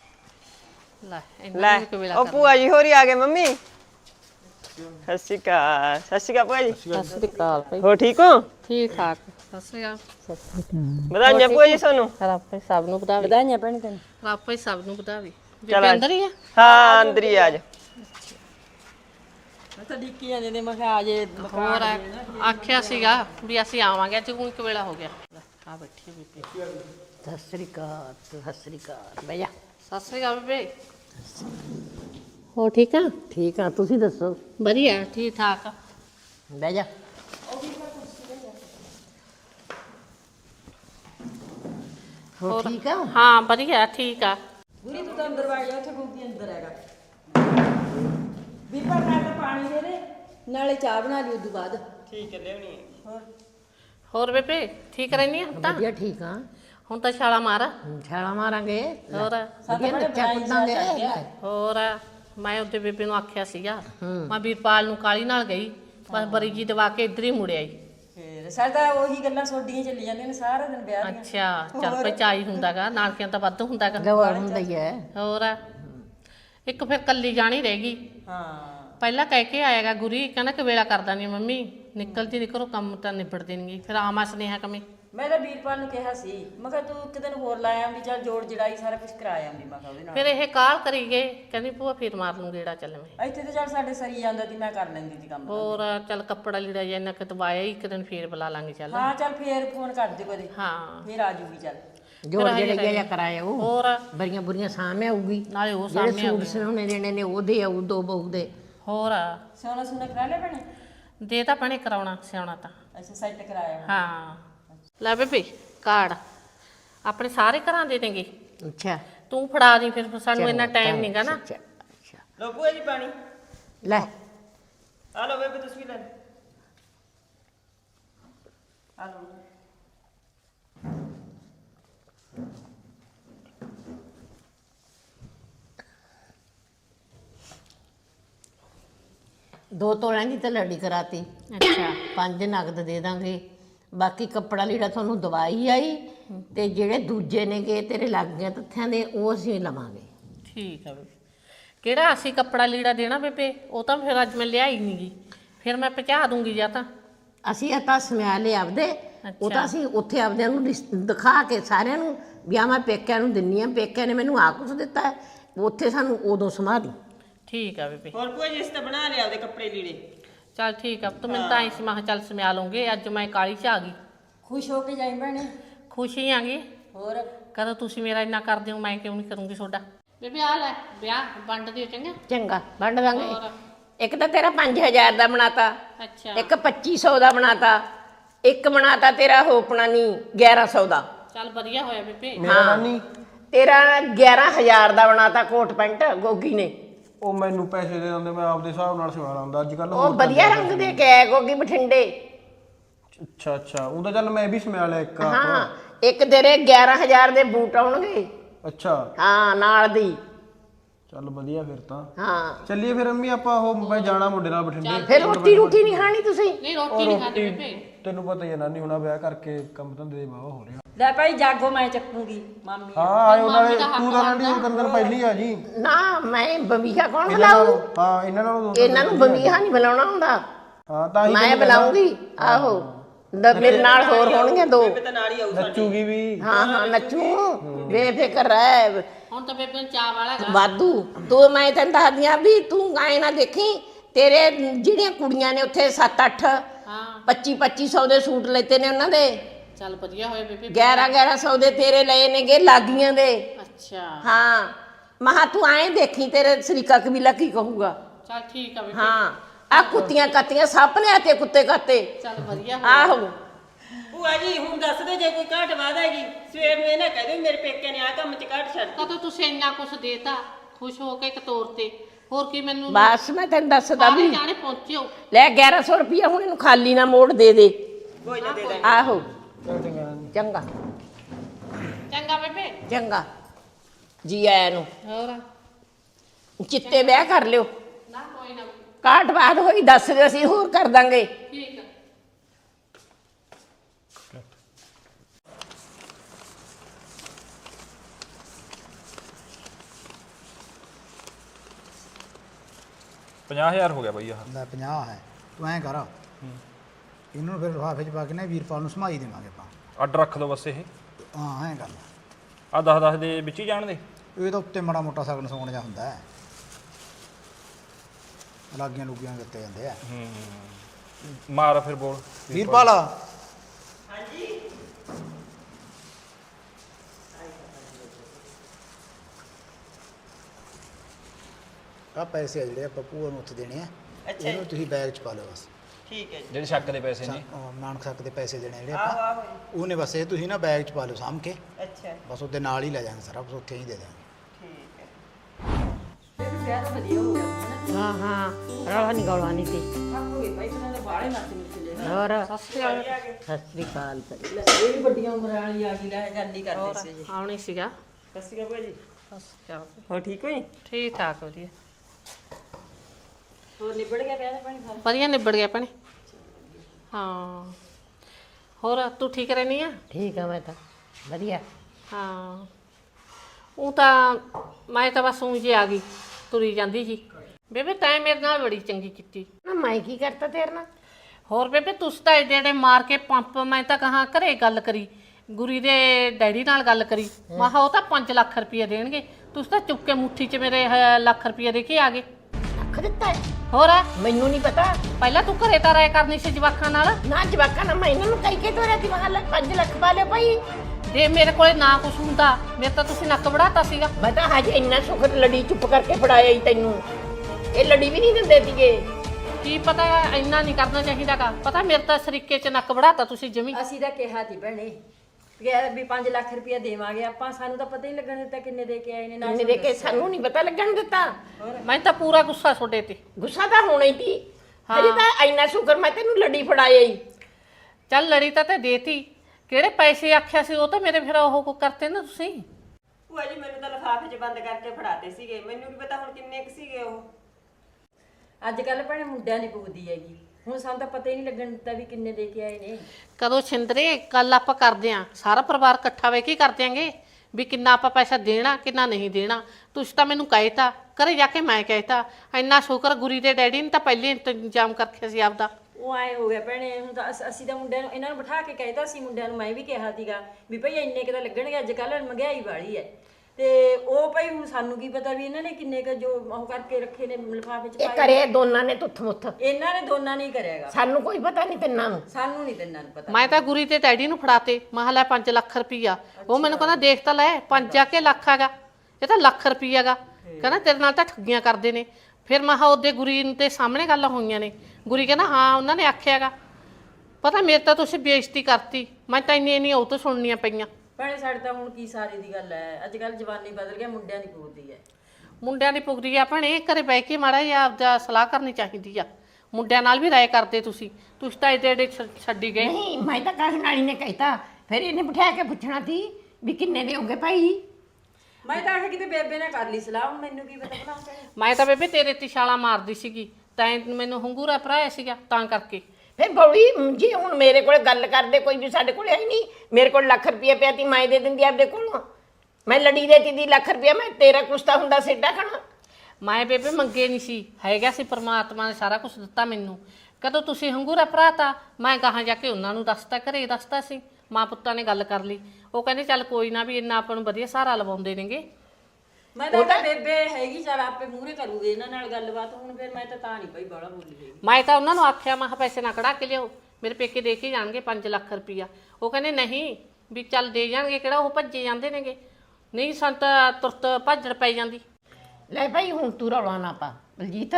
ਲੈ ਲੈ ਕੋਈ ਵੇਲਾ ਉਹ ਭੂਆ ਜੀ ਹੋਰੀ ਆ ਗਏ ਮੰਮੀ। ਸਤਿ ਸ਼੍ਰੀ ਅਕਾਲ ਸਤਿ ਸ਼੍ਰੀ ਅਕਾਲ ਭੂਆ ਜੀ। ਸਤਿ ਸ੍ਰੀ ਅਕਾਲ ਭਾਈ। ਹੋ ਠੀਕ ਹੋ? ਠੀਕ ਠਾਕ ਸਤਿ ਸ੍ਰੀ ਅਕਾਲ। ਵਧਾਈਆਂ ਭੂਆ ਜੀ ਤੁਹਾਨੂੰ। ਸਭ ਨੂੰ ਵਧਾਵੇ ਵਧਾਈਆਂ ਭੈਣੇ ਤੈਨੂੰ। ਰੱਬ ਸਭ ਨੂੰ ਵਧਾਵੇ ਬੇਬੇ ਅੰਦਰ ਹੀ ਆ? ਹਾਂ ਅੰਦਰ ਹੀ ਆ ਜਾ ਮੈਂ ਤਾਂ ਡਿੱਕੀ ਜਾਂਦੇ ਨੇ ਮੈਂ ਕਿਹਾ ਆ ਜੇ ਹੋਰ ਆਖਿਆ ਸੀਗਾ ਵੀ ਅਸੀਂ ਆਵਾਂਗੇ ਅੱਜ ਹੁਣ ਇੱਕ ਵੇਲਾ ਹੋ ਗਿਆ। ਆ ਬੈਠੀ ਆ ਬੀਬੀ। ਸਤਿ ਸ੍ਰੀ ਅਕਾਲ ਸਤਿ ਸ੍ਰੀ ਅਕਾਲ। ਬਈਆ ਸਤਿ ਸ੍ਰੀ ਅਕਾਲ ਬੇਬੇ। ਹੋ ਠੀਕ ਆ? ਠੀਕ ਆ ਤੁਸੀਂ ਦੱਸੋ? ਵਧੀਆ ਠੀਕ ਠਾਕ। ਬਹਿ ਜਾ। ਹੋ ਠੀਕ ਆ? ਹਾਂ ਵਧੀਆ ਠੀਕ ਆ। ਪੂਰੀ ਤੂੰ ਤਾਂ ਅੰਦਰ ਵੜ ਉੱਥੇ ਗੋਗੀ ਅੰਦਰ ਹੈਗਾ। ਵੀਪਰ ਨਾਲ ਤਾਂ ਪਾਣੀ ਦੇ ਦੇ ਨਾਲੇ ਚਾਹ ਬਣਾ ਲਈ ਉਦੋਂ ਬਾਅਦ। ਹੋਰ? ਬੇਬੇ ਠੀਕ ਰਹਿਨੀ ਆ? ਤਾਂ? ਵਧੀਆ ਠੀਕ ਆ ਹੁਣ ਤਾਂ ਛਾਲਾ ਮਾਰ। ਛਾਲਾ ਮਾਰਾਂਗੇ। ਹੋਰ? ਵਧੀਆ ਨੱਚਾ ਕੁੱਦਾਂਗੇ ਹੋਰ? ਮੈਂ ਉੱਤੇ ਬੇਬੇ ਨੂੰ ਆਖਿਆ ਸੀਗਾ ਮੈਂ ਵੀਰਪਾਲ ਨੂੰ ਕਾਲੀ ਨਾਲ ਗਈ ਬਸ ਬਰੀ ਜੀ ਦਵਾ ਕੇ ਇੱਧਰ ਹੀ ਮੁੜ ਆਈ। ਫੇਰ ਸਾਡਾ ਉਹੀ ਗੱਲਾਂ ਸੋਡੀਆਂ ਚੱਲੀ ਜਾਂਦੀਆਂ ਨੇ ਸਾਰਾ ਦਿਨ ਵਿਆਹ ਦੀਆਂ। ਅੱਛਾ ਚੱਲ ਪਈ ਚਾਈ ਹੁੰਦਾਗਾ ਨਾਨਕਿਆਂ ਤਾਂ ਵੱਧ ਹੁੰਦਾਗਾ। ਗਵਾਰ ਹੁੰਦਾ ਹੀ ਹੈ। ਹੋਰ? ਇੱਕ ਫਿਰ ਕੱਲੀ ਜਾਣੀ ਰਹਿ ਗਈ। ਹਾਂ। ਪਹਿਲਾਂ ਕਹਿ ਕੇ ਆਏਗਾ ਗੁਰੀ ਕਹਿੰਦਾ ਕਿ ਵੇਲਾ ਕਰਦਾ ਨਹੀਂ ਮੰਮੀ ਨਿਕਲਦੀ ਨਹੀਂ ਕਰੋ ਕੰਮ ਤਾਂ ਨਿਬੜ ਦੇਣਗੇ ਫਿਰ ਆਮਾ ਸਨੇਹਾ ਕਮੇ। ਮੈਂ ਤਾਂ ਵੀਰਪਾਲ ਨੂੰ ਕਿਹਾ ਸੀ ਮੈਂ ਕਿਹਾ ਤੂੰ ਇੱਕ ਦਿਨ ਹੋਰ ਲਾਇਆ ਵੀ ਚੱਲ ਜੋੜ ਜੜਾਈ ਸਾਰਾ ਕੁਝ ਕਰਾਇਆ ਆਂਦੀ ਮੈਂ ਕਿਹਾ ਉਹਦੇ ਨਾਲ। ਫਿਰ ਇਹ ਕਾਲ ਕਰੀ ਗਏ ਕਹਿੰਦੀ ਭੂਆ ਫਿਰ ਮਾਰ ਲੂੰ ਗੇੜਾ ਚੱਲ ਮੈਂ। ਇੱਥੇ ਤੇ ਚੱਲ ਸਾਡੇ ਸਰੀ ਜਾਂਦਾ ਸੀ ਮੈਂ ਕਰ ਲੈਂਦੀ ਸੀ ਕੰਮ। ਹੋਰ ਚੱਲ ਕੱਪੜਾ ਲੀੜਾ ਇੰਨਾ ਕਤਵਾਇਆ ਇੱਕ ਦਿਨ ਫੇਰ ਬੁਲਾ ਲਾਂਗੇ ਚੱਲ। ਹਾਂ ਚੱਲ ਫੇਰ ਫੋਨ ਕਰ ਦੇ ਕਦੇ। ਹਾਂ। ਫੇਰ ਆ ਜੂਗੀ ਚੱਲ। ਜੋੜ ਜਿਹੜੇ ਗਿਆ ਕਰਾਇਆ ਉਹ ਹੋਰ? ਬਰੀਆਂ ਬੁਰੀਆਂ ਸਾਹਮਣੇ ਆਊਗੀ। ਨਾਲੇ ਉਹ ਜਿਹੜੇ ਸਾਹਮਣੇ ਸੂਟ ਸਿਉਣੇ ਦੇਣੇ ਨੇ ਉਹਦੇ ਆਊ ਦੋ ਬਹੂ ਦੇ। ਹੋਰ? ਸੋਨਾ ਸੁਨਾ ਕਰਾ ਲਿਆ ਭੈਣੇ? ਦੇ ਤਾਂ ਭੈਣੇ ਕਰਾਉਣਾ ਸਿਆਉਣਾ ਤਾਂ। ਅੱਛਾ ਸੈੱਟ ਕਰਾਇਆ ਹਾਂ। ਲੈ ਬੇਬੇ ਕਾਰਡ। ਆਪਣੇ ਸਾਰੇ ਘਰਾਂ ਦੇ ਦੇਂਗੇ ਅੱਛਾ। ਤੂੰ ਫੜਾ ਦੀ ਫਿਰ ਸਾਨੂੰ ਇੰਨਾ ਟਾਈਮ ਨਹੀਂਗਾ ਨਾ। ਅੱਛਾ ਅੱਛਾ। ਲੋ ਭੂਆ ਜੀ ਪਾਣੀ। ਲੈ। ਆ ਲੋ ਬੇਬੇ ਤੁਸੀਂ ਵੀ ਲੈ ਲਓ। ਆ ਲੋ ਦੋ ਤੋਲਿਆਂ ਦੀ ਤਾਂ ਲੜੀ ਕਰਾਤੀ। ਅੱਛਾ। ਪੰਜ ਨਗਦ ਦੇ ਦਾਂਗੇ। ਬਾਕੀ ਕੱਪੜਾ ਲੀੜਾ ਤੁਹਾਨੂੰ ਦਵਾਈ ਆਈ ਤੇ ਜਿਹੜੇ ਦੂਜੇ ਨੇਗੇ ਤੇਰੇ ਲੱਗ ਗਏ ਤੱਥਿਆਂ ਦੇ ਉਹ ਅਸੀਂ ਲਵਾਂਗੇ। ਠੀਕ ਆ ਬੇਬੇ। ਕਿਹੜਾ ਅਸੀਂ ਕੱਪੜਾ ਲੀੜਾ ਦੇਣਾ ਬੇਬੇ? ਉਹ ਤਾਂ ਫਿਰ ਅੱਜ ਮੈਂ ਲਿਆਈ ਨਹੀਂਗੀ ਫਿਰ ਮੈਂ ਪਹੁੰਚਾ ਦੂੰਗੀ ਜਾਂ ਤਾਂ। ਅਸੀਂ ਇਹ ਤਾਂ ਸਮਿਆ ਲੈ ਆਪਦੇ। ਉਹ ਤਾਂ ਅਸੀਂ ਉੱਥੇ ਆਪਦਿਆਂ ਨੂੰ ਦਿਖਾ ਕੇ ਸਾਰਿਆਂ ਨੂੰ ਵੀ ਆ ਮੈਂ ਪੇਕਿਆਂ ਨੂੰ ਦਿੰਨੀ ਆ। ਪੇਕਿਆਂ ਨੇ ਮੈਨੂੰ ਆ ਕੁਛ ਦਿੱਤਾ। ਹੈ ਉੱਥੇ ਸਾਨੂੰ ਉਦੋਂ ਸਮਾ ਦੀ। ਠੀਕ ਆ ਬੇਬੇ। ਹੋਰ ਭੂਆ ਜੀ ਇਸ ਤਾਂ ਬਣਾ ਲਿਆ ਉਹਦੇ ਕੱਪੜੇ ਲੀੜੇ। ਚੱਲ ਠੀਕ ਆ ਤੂੰ ਮੈਨੂੰ ਤਾਂ ਇਸ ਮਾਹ ਚੱਲ ਸਮਿਆ ਲਉਂਗੇ ਅੱਜ ਮੈਂ ਕਾਲੀ ਚ ਆ ਗਈ। ਖੁਸ਼ ਹੋ ਕੇ ਜਾਈ ਭੈਣੇ। ਖੁਸ਼ੀ ਆਂਗੀ। ਹੋਰ? ਕਦੋਂ ਤੁਸੀਂ ਮੇਰਾ ਇੰਨਾ ਕਰਦੇ ਹੋ ਮੈਂ ਕਿਉਂ ਨਹੀਂ ਕਰੂੰਗੀ ਤੁਹਾਡਾ? ਬੇਬੇ ਆ ਲੈ ਵਿਆਹ ਵੰਡ ਦਿਓ ਚੰਗਾ। ਚੰਗਾ ਵੰਡ ਦਾਂਗੇ। ਇੱਕ ਤਾਂ ਤੇਰਾ 5000 ਦਾ ਬਣਾਤਾ ਅੱਛਾ। ਇੱਕ 2500 ਦਾ ਬਣਾਤਾ ਇੱਕ ਬਣਾਤਾ ਤੇਰਾ ਹੋਪਣਾ ਨਹੀਂ 1100 ਦਾ। ਚੱਲ ਵਧੀਆ ਹੋਇਆ ਬੇਬੇ। ਮੇਰਾ ਨਾਨੀ ਤੇਰਾ 11000 ਦਾ ਬਣਾਤਾ ਕੋਟ ਪੈਂਟ ਗੋਗੀ ਨੇ। ਉਹ ਮੈਨੂੰ ਪੈਸੇ ਦੇ ਦਿੰਦੇ ਮੈਂ ਆਪਦੇ ਹਿਸਾਬ ਨਾਲ ਸਵਾ ਲਾਂਦਾ। ਅੱਜ ਕੱਲ ਉਹ ਵਧੀਆ ਰੰਗ ਦੇ ਕੇ ਆਇਆ ਗੋਗੀ ਬਠਿੰਡੇ। ਅੱਛਾ ਅੱਛਾ। ਉਹ ਤਾਂ ਚੱਲ ਮੈਂ ਵੀ ਸਮਿਆ ਲਿਆ ਇੱਕ ਆਪ। ਹਾਂ ਇੱਕ ਤੇਰੇ 11000 ਦੇ ਬੂਟ ਆਉਣਗੇ। ਅੱਛਾ। ਹਾਂ ਨਾਲ ਦੀ। ਚੱਲ ਵਧੀਆ ਫਿਰ ਤਾਂ। ਹਾਂ। ਚੱਲੀਏ ਫਿਰ ਅੰਮੀ ਆਪਾਂ ਉਹ ਮੈਂ ਜਾਣਾ ਮੁੰਡੇ ਨਾਲ ਬਠਿੰਡੇ। ਫਿਰ ਰੋਟੀ ਰੋਟੀ ਨਹੀਂ ਖਾਣੀ ਤੁਸੀਂ? ਨਹੀਂ ਰੋਟੀ ਨਹੀਂ ਖਾਦੀ ਬੇਬੇ। ਤੈਨੂੰ ਪਤਾ ਹੀ ਹੈ ਨਾਨੀ ਹੁਣਾ ਵਿਆਹ ਕਰਕੇ ਕੰਮ ਧੰਦੇ ਦੇ ਵਾਵਾ ਹੋ ਰਿਹਾ ਲੈ ਭਾਈ ਜਾਗੋ ਮੈਂ ਚੱਕੂਗੀ ਮਾਮੀ। ਹਾਂ ਆਏ ਉਹਨਾਂ ਨੇ ਤੂੰ ਤਾਂ ਇੱਕ ਦਿਨ ਪਹਿਲੀ ਆ ਜੀ। ਨਾ ਮੈਂ ਬੰਬੀਹਾ ਕੌਣ ਇਹਨਾਂ ਨਾਲੋਂ ਹਾਂ ਇਹਨਾਂ ਨਾਲੋਂ ਇਹਨਾਂ ਨੂੰ ਬੰਬੀਹਾ ਨਹੀਂ ਬੁਲਾਉਣਾ ਹੁੰਦਾ ਹਾਂ ਤਾਂ ਹੀ ਮੈਂ ਬੁਲਾਉਂਗੀ ਆਹੋ। ਦ- ਮੇਰੇ ਨਾਲ ਹੋਰ ਹੋਣਗੇ ਦੋ। ਤਾਂ ਨਾਲ ਹੀ ਆਊ ਨੱਚੂਗੀ ਵੀ। ਹਾਂ ਹਾਂ ਨੱਚੂ। ਬੇਫਿਕਰ ਰਹਿ। ਹੁਣ ਤਾਂ ਬੇਬੇ ਨੂੰ ਚਾਹ ਵਾਲਾ ਗਾ ਵਾਧੂ। ਤੂੰ ਮੈਂ ਤੈਨੂੰ ਦੱਸਦੀ ਆ ਵੀ ਤੂੰ ਆਏ ਨਾ ਦੇਖੀ ਤੇਰੇ ਜਿਹੜੀਆਂ ਕੁੜੀਆਂ ਨੇ ਉੱਥੇ 7-8 ਹਾਂ। 25-2500 ਦੇ ਸੂਟ ਲੈਤੇ ਨੇ ਉਹਨਾਂ ਦੇ। ਚੱਲ ਵਧੀਆ ਹੋਇਆ ਬੇਬੇ 11-1100 ਦੇ ਤੇਰੇ ਲਏ ਨੇਗੇ ਲਾਗੀਆਂ ਦੇ। ਅੱਛਾ। ਹਾਂ। ਮਹਾ ਤੂੰ ਆਏ ਦੇਖੀ ਤੇਰੇ ਸਰੀਕਾ ਕਬੀਲਾ ਕੀ ਕਹੂਗਾ? ਚੱਲ ਠੀਕ ਆ ਬੇਬੇ। ਹਾਂ। ਆ ਕੁੱਤੀਆਂ ਕੱਤੀਆਂ ਸੱਪ ਨੇ ਆਤੇ ਕੁੱਤੇ ਕਾਤੇ। ਚੱਲ ਵਧੀਆ ਹੋਇਆ। ਆਹੋ। ਭੂਆ ਜੀ ਹੁਣ ਦੱਸ ਦੇ ਜੇ ਕੋਈ ਘਾਟ ਵਾਦਾਗੀ ਸਵੇਰ ਨੂੰ ਇਹ ਨਾ ਕਹਿ ਦਿਓ ਮੇਰੇ ਪੇਕੇ ਨੇ ਆ ਕੰਮ ਚ ਘਾਟ ਛੱਡ ਕਦੋਂ ਤੁਸੀਂ ਇੰਨਾ ਕੁਝ ਦੇਤਾ? ਖੁਸ਼ ਹੋ ਕੇ ਇੱਕ ਤੌਰ ਤੇ। ਹੋਰ ਕੀ ਮੈਨੂੰ ਬਸ ਮੈਂ ਤੈਨੂੰ ਦੱਸਦਾ ਸਾਰੇ ਵੀ। ਜਾਣੇ ਪਹੁੰਚਿਓ ਲੈ 1100 ਰੁਪਇਆ ਹੁਣ ਇਹਨੂੰ ਖਾਲੀ ਨਾ ਮੋੜ ਦੇ ਦੇ। ਕੋਈ ਨਾ ਦੇ ਦੇ। ਆਹੋ। ਚੰਗਾ। ਚੰਗਾ ਚੰਗਾ ਬੇਬੇ ਚੰਗਾ ਜੀ ਆਇਆਂ ਨੂੰ ਹੋਰ ਚਿੱਤੇ ਵਿਆਹ ਕਰ ਲਿਓ ਨਾ ਕੋਈ ਨਾ ਕਾਟ ਬਾਤ ਹੋਈ ਦੱਸ ਦਿਓ ਅਸੀਂ ਹੋਰ ਕਰ ਦਾਂਗੇ ਠੀਕ ਆ ਪੰਜਾਹ ਹਜ਼ਾਰ ਹੋ ਗਿਆ ਬਈ ਆਹ ਲੈ 50 ਹੈ ਤੂੰ ਐਂ ਕਰ ਇਹਨੂੰ ਫਿਰ ਲਿਫਾਫੇ 'ਚ ਪਾ ਕੇ ਨਾ ਵੀਰਪਾਲ ਨੂੰ ਸਮਾਈ ਦੇਵਾਂਗੇ ਆਪਾਂ। ਅੱਡ ਰੱਖ ਦੋ ਬਸ ਇਹ। ਹਾਂ ਐਂ ਕਰ ਆ 10 10 ਦੇ ਵਿੱਚ ਹੀ ਜਾਣ ਦੇ। ਇਹ ਤਾਂ ਉੱਤੇ ਮਾੜਾ ਮੋਟਾ ਸਗਨ ਸੌਣ ਜਾ ਹੁੰਦਾ ਹੈ। ਲਾਗੀਆਂ ਲੁਗੀਆਂ ਦਿੱਤੇ ਜਾਂਦੇ ਆ। ਮਾਰ ਫਿਰ ਬੋਲ। ਵੀਰਪਾਲ। ਆ ਪੈਸੇ ਆ ਜਿਹੜੇ ਆਪਾਂ ਭੂਆ ਨੂੰ ਉੱਥੇ ਦੇਣੇ ਆ। ਅੱਛਾ ਇਹਨੂੰ ਤੁਸੀਂ ਬੈਗ 'ਚ ਪਾ ਲਿਓ ਬਸ। ਠੀਕ ਹੈ ਜੀ। ਜਿਹੜੇ ਸ਼ੱਕ ਦੇ ਪੈਸੇ ਨੇ। ਉਹ ਨਾਨਕ ਸੱਕ ਦੇ ਪੈਸੇ ਦੇਣੇ ਜਿਹੜੇ ਆਹੋ ਆਪਾਂ। ਆਹੋ। ਉਹਨੇ ਬਸ ਇਹ ਤੁਸੀਂ ਨਾ ਬੈਗ 'ਚ ਪਾ ਲਿਓ ਸਾਂਭ ਕੇ। ਅੱਛਾ। ਬਸ ਉਹਦੇ ਨਾਲ ਹੀ ਲੈ ਜਾਾਂਗੇ ਸਾਰਾ ਕੁਝ ਉੱਥੇ ਹੀ ਦੇ ਦਾਂਗੇ ਠੀਕ ਹੈ। ਵਿਆਹ ਤਾਂ ਵਧੀਆ ਹੋ ਗਿਆ ਹਾਂ ਹਾਂ ਰੌਲਾ ਨਹੀਂ ਗੌਲਾ ਨਹੀਂ ਤੇ ਹੋ ਗਏ ਭਾਈ ਉਹਨਾਂ ਦੇ ਬਾੜੇ ਨੱਚ ਨਿਕਲੇ ਹੋਰ ਸਸਤੇ ਆ ਸਤਿ ਸ੍ਰੀ ਅਕਾਲ ਭਾਈ ਲੈ ਇਹ ਵੀ ਵੱਡੀਆਂ ਉਮਰਾਂ ਵਾਲੀ ਆ ਗਈ ਲੈ ਜਾਂਦੀ ਕਰਦੇ ਸੀ ਜੀ। ਆਉਣੀ ਸੀਗਾ। ਸਤਿ ਸ਼੍ਰੀ ਅਕਾਲ ਜੀ ਚੱਲ ਹੋ ਠੀਕ ਹੋ ਜੀ? ਠੀਕ ਠਾਕ ਵਧੀਆ। ਹੋਰ ਨਿਬੜ ਗਿਆ ਵਿਆਹ ਦਾ ਪਾਣੀ ਸਾਰਾ? ਵਧੀਆ ਨਿਬੜ ਗਿਆ ਭੈਣੇ। ਹਾਂ। ਹੋਰ ਤੂੰ ਠੀਕ ਰਹਿਨੀ ਆ? ਠੀਕ ਆ ਮੈਂ ਤਾਂ ਵਧੀਆ। ਹਾਂ। ਉਹ ਤਾਂ ਮੈਂ ਤਾਂ ਬਸ ਜੇ ਆ ਗਈ ਤੁਰੀ ਜਾਂਦੀ ਸੀ ਬੇਬੇ ਤੈਂ ਮੇਰੇ ਨਾਲ ਬੜੀ ਚੰਗੀ ਕੀਤੀ। ਨਾ ਮੈਂ ਕੀ ਕਰਤਾ ਤੇਰੇ ਨਾਲ? ਹੋਰ ਬੇਬੇ ਤੁਸੀਂ ਤਾਂ ਏਡੇ ਏਡੇ ਮਾਰ ਕੇ ਪੰਪ ਮੈਂ ਤਾਂ ਕਹਾ ਘਰੇ ਗੱਲ ਕਰੀ ਗੁਰੀ ਦੇ ਡੈਡੀ ਨਾਲ ਗੱਲ ਕਰੀ। ਮੈਂ ਕਿਹਾ ਉਹ ਤਾਂ 5 ਲੱਖ ਰੁਪਏ ਦੇਣਗੇ ਤੁਸੀਂ ਤਾਂ ਚੁੱਕ ਕੇ ਮੁੱਠੀ 'ਚ ਮੇਰੇ ਲੱਖ ਰੁਪਏ ਦੇ ਕੇ ਆ ਗਏ। ਰੱਖ ਦਿੱਤਾ ਹੈ। ਹੋਰ? ਮੈਨੂੰ ਨਹੀਂ ਪਤਾ। ਪਹਿਲਾਂ ਤੂੰ ਘਰੇ ਤਾਂ ਰਾਇ ਕਰਨੀ ਸੀ ਜਵਾਕਾਂ ਨਾਲ। ਨਾ ਜਵਾਕਾਂ ਨਾ ਮੈਂ ਇਹਨਾਂ ਨੂੰ ਕਈ ਕੇ ਤੋਰਿਆ ਸੀ ਮਹਾਂ ਲੱਖ 5 ਲੱਖ ਪਾ ਲਿਓ ਭਾਈ। ਜੇ ਮੇਰੇ ਕੋਲੇ ਨਾ ਕੁਛ ਹੁੰਦਾ ਮੇਰੇ ਤਾਂ ਤੁਸੀਂ ਨੱਕ ਵੜਾਤਾ ਸੀਗਾ। ਮੈਂ ਤਾਂ ਹਜੇ ਇੰਨਾ ਸੁਖਰ ਲੜੀ ਚੁੱਪ ਕਰਕੇ ਫੜਾਇਆ ਹੀ ਤੈਨੂੰ। ਇਹ ਲੜੀ ਵੀ ਨਹੀਂ ਦਿੰਦੇ ਸੀਗੇ। ਕੀ ਪਤਾ ਇੰਨਾ ਨਹੀਂ ਕਰਨਾ ਚਾਹੀਦਾਗਾ। ਪਤਾ ਮੇਰੇ ਤਾਂ ਸਰੀਕੇ 'ਚ ਨੱਕ ਵੜਾਤਾ ਤੁਸੀਂ ਜਮੀ। ਅਸੀਂ ਤਾਂ ਕਿਹਾ ਸੀ ਭੈਣੇ ਕਿ ਵੀ 5 ਲੱਖ ਰੁਪਇਆ ਦੇਵਾਂਗੇ ਆਪਾਂ ਸਾਨੂੰ ਤਾਂ ਪਤਾ ਹੀ ਲੱਗਣ ਦਿੱਤਾ ਕਿੰਨੇ ਦੇ ਕੇ ਆਏ ਨੇ ਨਾ ਦੇ ਕੇ ਸਾਨੂੰ ਨਹੀਂ ਪਤਾ ਲੱਗਣ ਦਿੱਤਾ। ਮੈਂ ਤਾਂ ਪੂਰਾ ਗੁੱਸਾ ਛੋਡੇ ਤੇ। ਗੁੱਸਾ ਤਾਂ ਹੋਣਾ ਹੀ ਸੀ। ਹਜੇ ਤਾਂ ਇੰਨਾ ਸ਼ੁਕਰ ਮੈਂ ਤੈਨੂੰ ਲੜੀ ਫੜਾਇਆ ਹੀ ਚੱਲ ਲੜੀ ਤਾਂ ਤੇ ਦੇਤੀ। ਕਿਹੜੇ ਪੈਸੇ ਆਖਿਆ ਸੀ ਉਹ ਤਾਂ ਮੇਰੇ ਫਿਰ ਉਹ ਕੋ ਕਰਤੇ ਨਾ ਤੁਸੀਂ। ਭੂਆ ਜੀ ਮੈਨੂੰ ਤਾਂ ਲਿਫਾਫੇ 'ਚ ਬੰਦ ਕਰਕੇ ਫੜਾਤੇ ਸੀਗੇ। ਮੈਨੂੰ ਕੀ ਪਤਾ ਹੁਣ ਕਿੰਨੇ ਕੁ ਸੀਗੇ ਉਹ। ਅੱਜ ਕੱਲ ਭੈਣੇ ਮੁੰਡਿਆਂ ਦੀ ਪੁੱਗਦੀ ਹੈਗੀ। ਹੁਣ ਸਾਨੂੰ ਤਾਂ ਪਤਾ ਹੀ ਨਹੀਂ ਲੱਗਣ ਦਿੱਤਾ ਵੀ ਕਿੰਨੇ ਦੇ ਕੇ ਆਏ ਨੇ। ਕਦੋਂ ਛਿੰਦਰੇ ਕੱਲ ਆਪਾਂ ਕਰਦੇ ਆਂ ਸਾਰਾ ਪਰਿਵਾਰ ਇਕੱਠਾ ਵੇ ਕੀ ਕਰ ਦਿਆਂਗੇ ਵੀ ਕਿੰਨਾ ਆਪਾਂ ਪੈਸਾ ਦੇਣਾ ਕਿੰਨਾ ਨਹੀਂ ਦੇਣਾ। ਤੁਸੀਂ ਤਾਂ ਮੈਨੂੰ ਕਹਿਤਾ ਘਰੇ ਜਾ ਕੇ ਮੈਂ ਕਹਿਤਾ ਇੰਨਾ ਸ਼ੁਕਰ ਗੁਰੀ ਦੇ ਡੈਡੀ ਨੇ ਤਾਂ ਪਹਿਲੇ ਇੰਤਜ਼ਾਮ ਕਰਕੇ ਸੀ ਆਪਦਾ। ਉਹ ਆਏ ਹੋ ਗਿਆ ਭੈਣੇ ਹੁਣ ਤਾਂ ਅਸ- ਅਸੀਂ ਤਾਂ ਮੁੰਡਿਆਂ ਨੂੰ ਇਹਨਾਂ ਨੂੰ ਬਿਠਾ ਕੇ ਕਹਿਤਾ ਸੀ ਮੁੰਡਿਆਂ ਨੂੰ ਮੈਂ ਵੀ ਕਿਹਾ ਸੀਗਾ ਵੀ ਭਈ ਇੰਨੇ ਕਿ ਤਾਂ ਲੱਗਣਗੇ ਅੱਜ ਕੱਲ ਮਹਿੰਗਾਈ ਵਾਲੀ ਹੈ। ਤੇ ਉਹ ਭਾਈ ਹੁਣ ਸਾਨੂੰ ਕੀ ਪਤਾ ਵੀ ਇਹਨਾਂ ਨੇ ਕਿੰਨੇ ਕ ਜੋ ਉਹ ਕਰਕੇ ਰੱਖੇ ਨੇ ਲਿਫਾਫੇ ਚ ਇਹ ਪਾਏ ਕਰੇ ਦੋਨਾਂ ਨੇ ਤੁੱਥ ਮੁੱਥ। ਇਹਨਾਂ ਨੇ ਦੋਨਾਂ ਨੇ ਹੀ ਕਰਿਆਗਾ। ਸਾਨੂੰ ਕੋਈ ਪਤਾ ਨਹੀਂ ਤਿੰਨਾਂ ਨੂੰ। ਸਾਨੂੰ ਨਹੀਂ ਤਿੰਨਾਂ ਨੂੰ ਪਤਾ। ਮੈਂ ਤਾਂ ਗੁਰੀ ਤੇ ਡੈਡੀ ਨੂੰ ਫੜਾਤੇ। ਮਹਾਂ ਲੈ 5 ਲੱਖ ਰੁਪਈਆ। ਉਹ ਮੈਨੂੰ ਕਹਿੰਦਾ ਦੇਖ ਤਾਂ ਲੈ 5 ਆ ਕੇ ਲੱਖ ਹੈਗਾ। ਇਹ ਤਾਂ ਲੱਖ ਰੁਪਈਆਗਾ ਕਹਿੰਦਾ ਤੇਰੇ ਨਾਲ ਤਾਂ ਠੱਗੀਆਂ ਕਰਦੇ ਨੇ। ਫਿਰ ਮਹਾ ਉਹਦੇ ਗੁਰੀ ਦੇ ਸਾਹਮਣੇ ਗੱਲਾਂ ਹੋਈਆਂ ਨੇ। ਗੁਰੀ ਕਹਿੰਦਾ ਹਾਂ ਉਹਨਾਂ ਨੇ ਆਖਿਆਗਾ ਪਤਾ ਮੇਰੇ ਤਾਂ ਤੁਸੀਂ ਬੇਇੱਜ਼ਤੀ ਕਰਤੀ। ਮੈਂ ਤਾਂ ਇੰਨੀ ਇੰਨੀ ਉਹ ਤੋਂ ਸੁਣਨੀਆਂ ਪਈਆਂ। ਭੈਣੇ ਸਾਡੇ ਤਾਂ ਹੁਣ ਕੀ ਸਾਰੀ ਦੀ ਗੱਲ ਹੈ ਅੱਜ ਕੱਲ ਜਵਾਨੀ ਬਦਲ ਗਿਆ ਮੁੰਡਿਆਂ ਦੀ ਪੂਰਦੀ ਹੈ ਮੁੰਡਿਆਂ ਦੀ ਪੁਗਰੀ ਆ ਭਣੇ ਘਰੇ ਬਹਿ ਕੇ ਮਾੜਾ ਜਿਹਾ ਆਪਦਾ ਸਲਾਹ ਕਰਨੀ ਚਾਹੀਦੀ ਆ। ਮੁੰਡਿਆਂ ਨਾਲ ਵੀ ਰਾਏ ਕਰਦੇ ਤੁਸੀਂ। ਤੁਸੀਂ ਤਾਂ ਏਡੇ ਛ- ਛੱਡੀ ਗਏ। ਨਹੀਂ ਮੈਂ ਤਾਂ ਕਹਿਣ ਵਾਲੀ ਨੇ ਕਹਿਤਾ। ਫਿਰ ਇਹਨੇ ਬਿਠਾ ਕੇ ਪੁੱਛਣਾ ਸੀ ਵੀ ਕਿੰਨੇ ਦੇ ਹੋਗੇ ਭਾਈ? ਮੈਂ ਤਾਂ ਆਖਿਆ ਕਿਤੇ ਬੇਬੇ ਨੇ ਕਰ ਲਈ ਸਲਾਹ ਹੁਣ ਮੈਨੂੰ ਕੀ ਪਤਾ ਭਲਾ ਭੈਣੇ। ਮੈਂ ਤਾਂ ਬੇਬੇ ਤੇਰੇ ਤੇ ਛਾਲਾ ਮਾਰਦੀ ਸੀਗੀ। ਤੈਂ ਮੈਨੂੰ ਹੰਗੂਰਾ ਭਰਾਇਆ ਸੀਗਾ ਤਾਂ ਕਰਕੇ। ਫਿਰ ਬੌੜੀ ਜੀ, ਹੁਣ ਮੇਰੇ ਕੋਲ ਗੱਲ ਕਰਦੇ, ਕੋਈ ਵੀ ਸਾਡੇ ਕੋਲ ਹੈ ਹੀ ਨਹੀਂ। ਮੇਰੇ ਕੋਲ ਲੱਖ ਰੁਪਏ ਪਿਆ ਤੀ, ਮੈਂ ਦੇ ਦਿੰਦੀ ਆਪਦੇ ਕੋਲੋਂ। ਮੈਂ ਲੜੀ ਦੇਤੀ ਦੀ ਲੱਖ ਰੁਪਏ ਮੈਂ ਤੇਰਾ ਕੁਛ ਤਾਂ ਹੁੰਦਾ ਸਿੱਧਾ ਖਾਣਾ ਮੈਂ ਬੇਬੇ ਮੰਗੇ ਨਹੀਂ ਸੀ। ਹੈਗਾ ਸੀ ਪ੍ਰਮਾਤਮਾ ਨੇ ਸਾਰਾ ਕੁਝ ਦਿੱਤਾ ਮੈਨੂੰ। ਕਦੋਂ ਤੁਸੀਂ ਹੰਗੂਰਾ ਭਰਾਤਾ? ਮੈਂ ਕਹਾਂ ਜਾ ਕੇ ਉਹਨਾਂ ਨੂੰ ਦੱਸਤਾ, ਘਰੇ ਦੱਸਤਾ ਸੀ। ਮਾਂ ਪੁੱਤਾਂ ਨੇ ਗੱਲ ਕਰ ਲਈ। ਉਹ ਕਹਿੰਦੇ, ਚੱਲ ਕੋਈ ਨਾ ਵੀ ਇੰਨਾ ਆਪਾਂ ਨੂੰ ਵਧੀਆ ਸਹਾਰਾ ਲਵਾਉਂਦੇ ਨੇਗੇ। ਮੈਂ ਤਾਂ ਆਖਿਆ ਬੇਬੇ ਹੈਗੀ ਚੱਲ ਆਪੇ ਮੂਹਰੇ ਕਰੂਗੇ ਇਹਨਾਂ ਨਾਲ ਗੱਲਬਾਤ ਹੁਣ ਫਿਰ ਮੈਂ ਤਾਂ ਤਾਂ ਨਹੀਂ ਭਾਈ ਬਾਲਾ ਬੋਲੀ ਹੈਗੀ ਮੈਂ ਤਾਂ ਉਹਨਾਂ ਨੂੰ ਆਖਿਆ ਮੈਂ ਕਿਹਾ ਪੈਸੇ ਨਾ ਕਢਾ ਕੇ ਲਿਆਓ ਮੇਰੇ ਪੇਕੇ ਦੇ ਕੇ ਜਾਣਗੇ 5 ਲੱਖ ਰੁਪਈਆ। ਉਹ ਕਹਿੰਦੇ ਨਹੀਂ ਵੀ ਚੱਲ ਦੇ ਜਾਣਗੇ ਕਿਹੜਾ ਉਹ ਭੱਜੇ ਜਾਂਦੇ ਨੇਗੇ। ਨਹੀਂ ਸੰਤ ਤੁਰਤ ਭੱਜੜ ਪੈ ਜਾਂਦੀ। ਲੈ ਭਾਈ ਹੁਣ ਤੂੰ ਰੌਲਾ ਨਾ ਪਾ। ਬਲਜੀਤ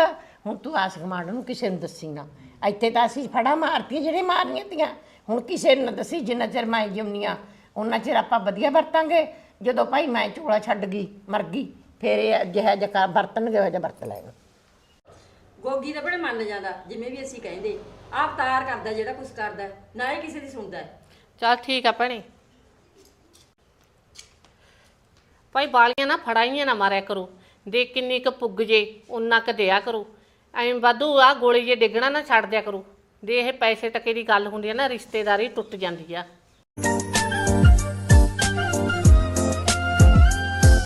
ਹੁਣ ਤੂੰ ਆਸ ਕਮਾਂਡ ਨੂੰ ਕਿਸੇ ਨੂੰ ਦੱਸੀ ਨਾ। ਇੱਥੇ ਤਾਂ ਅਸੀਂ ਫੜਾ ਮਾਰਤੀਆਂ ਜਿਹੜੇ ਮਾਰਨੀਆਂ ਤੀਆਂ। ਹੁਣ ਕਿਸੇ ਨੂੰ ਨਾ ਦੱਸੀ ਜਿੰਨਾ ਚਿਰ ਮੈਂ ਜਿਉਨੀਆਂ ਉਹਨਾਂ ਚਿਰ ਆਪਾਂ ਵਧੀਆ ਵਰਤਾਂਗੇ। ਜਦੋਂ ਭਾਈ ਮੈਂ ਚੋਲਾ ਛੱਡ ਗਈ ਮਰ ਗਈ ਫਿਰ ਇਹ ਜਿਹੜਾ ਜਿਹਾ ਵਰਤਣਗੇ ਉਹ ਜਿਹਾ ਵਰਤ ਲੈਣ। ਗੋਗੀ ਤਾਂ ਬੜੇ ਮੰਨ ਜਾਂਦਾ ਜਿਵੇਂ ਵੀ ਅਸੀਂ ਕਹਿੰਦੇ। ਆਪ ਤਾਰ ਕਰਦਾ ਜਿਹੜਾ ਕੁਝ ਕਰਦਾ ਨਾ ਹੀ ਕਿਸੇ ਦੀ ਸੁਣਦਾ। ਹੈ। ਚੱਲ ਠੀਕ ਆ ਭੈਣੇ। ਭਾਈ ਬਾਲੀਆਂ ਨਾ ਫੜਾਈਆਂ ਨਾ ਮਾਰਿਆ ਕਰੋ। ਦੇ ਕਿੰਨੀ ਕੁ ਪੁੱਗ ਜੇ ਉਨਾ ਕੁ ਦਿਆ ਕਰੋ। ਐਂ ਵਾਧੂ ਆ ਗੋਲੀ ਜੇ ਡਿੱਗਣਾ ਨਾ ਛੱਡ ਦਿਆ ਕਰੋ। ਦੇ ਇਹ ਪੈਸੇ ਟਕੇ ਦੀ ਗੱਲ ਹੁੰਦੀ ਆ ਨਾ ਰਿਸ਼ਤੇਦਾਰੀ ਟੁੱਟ ਜਾਂਦੀ ਆ।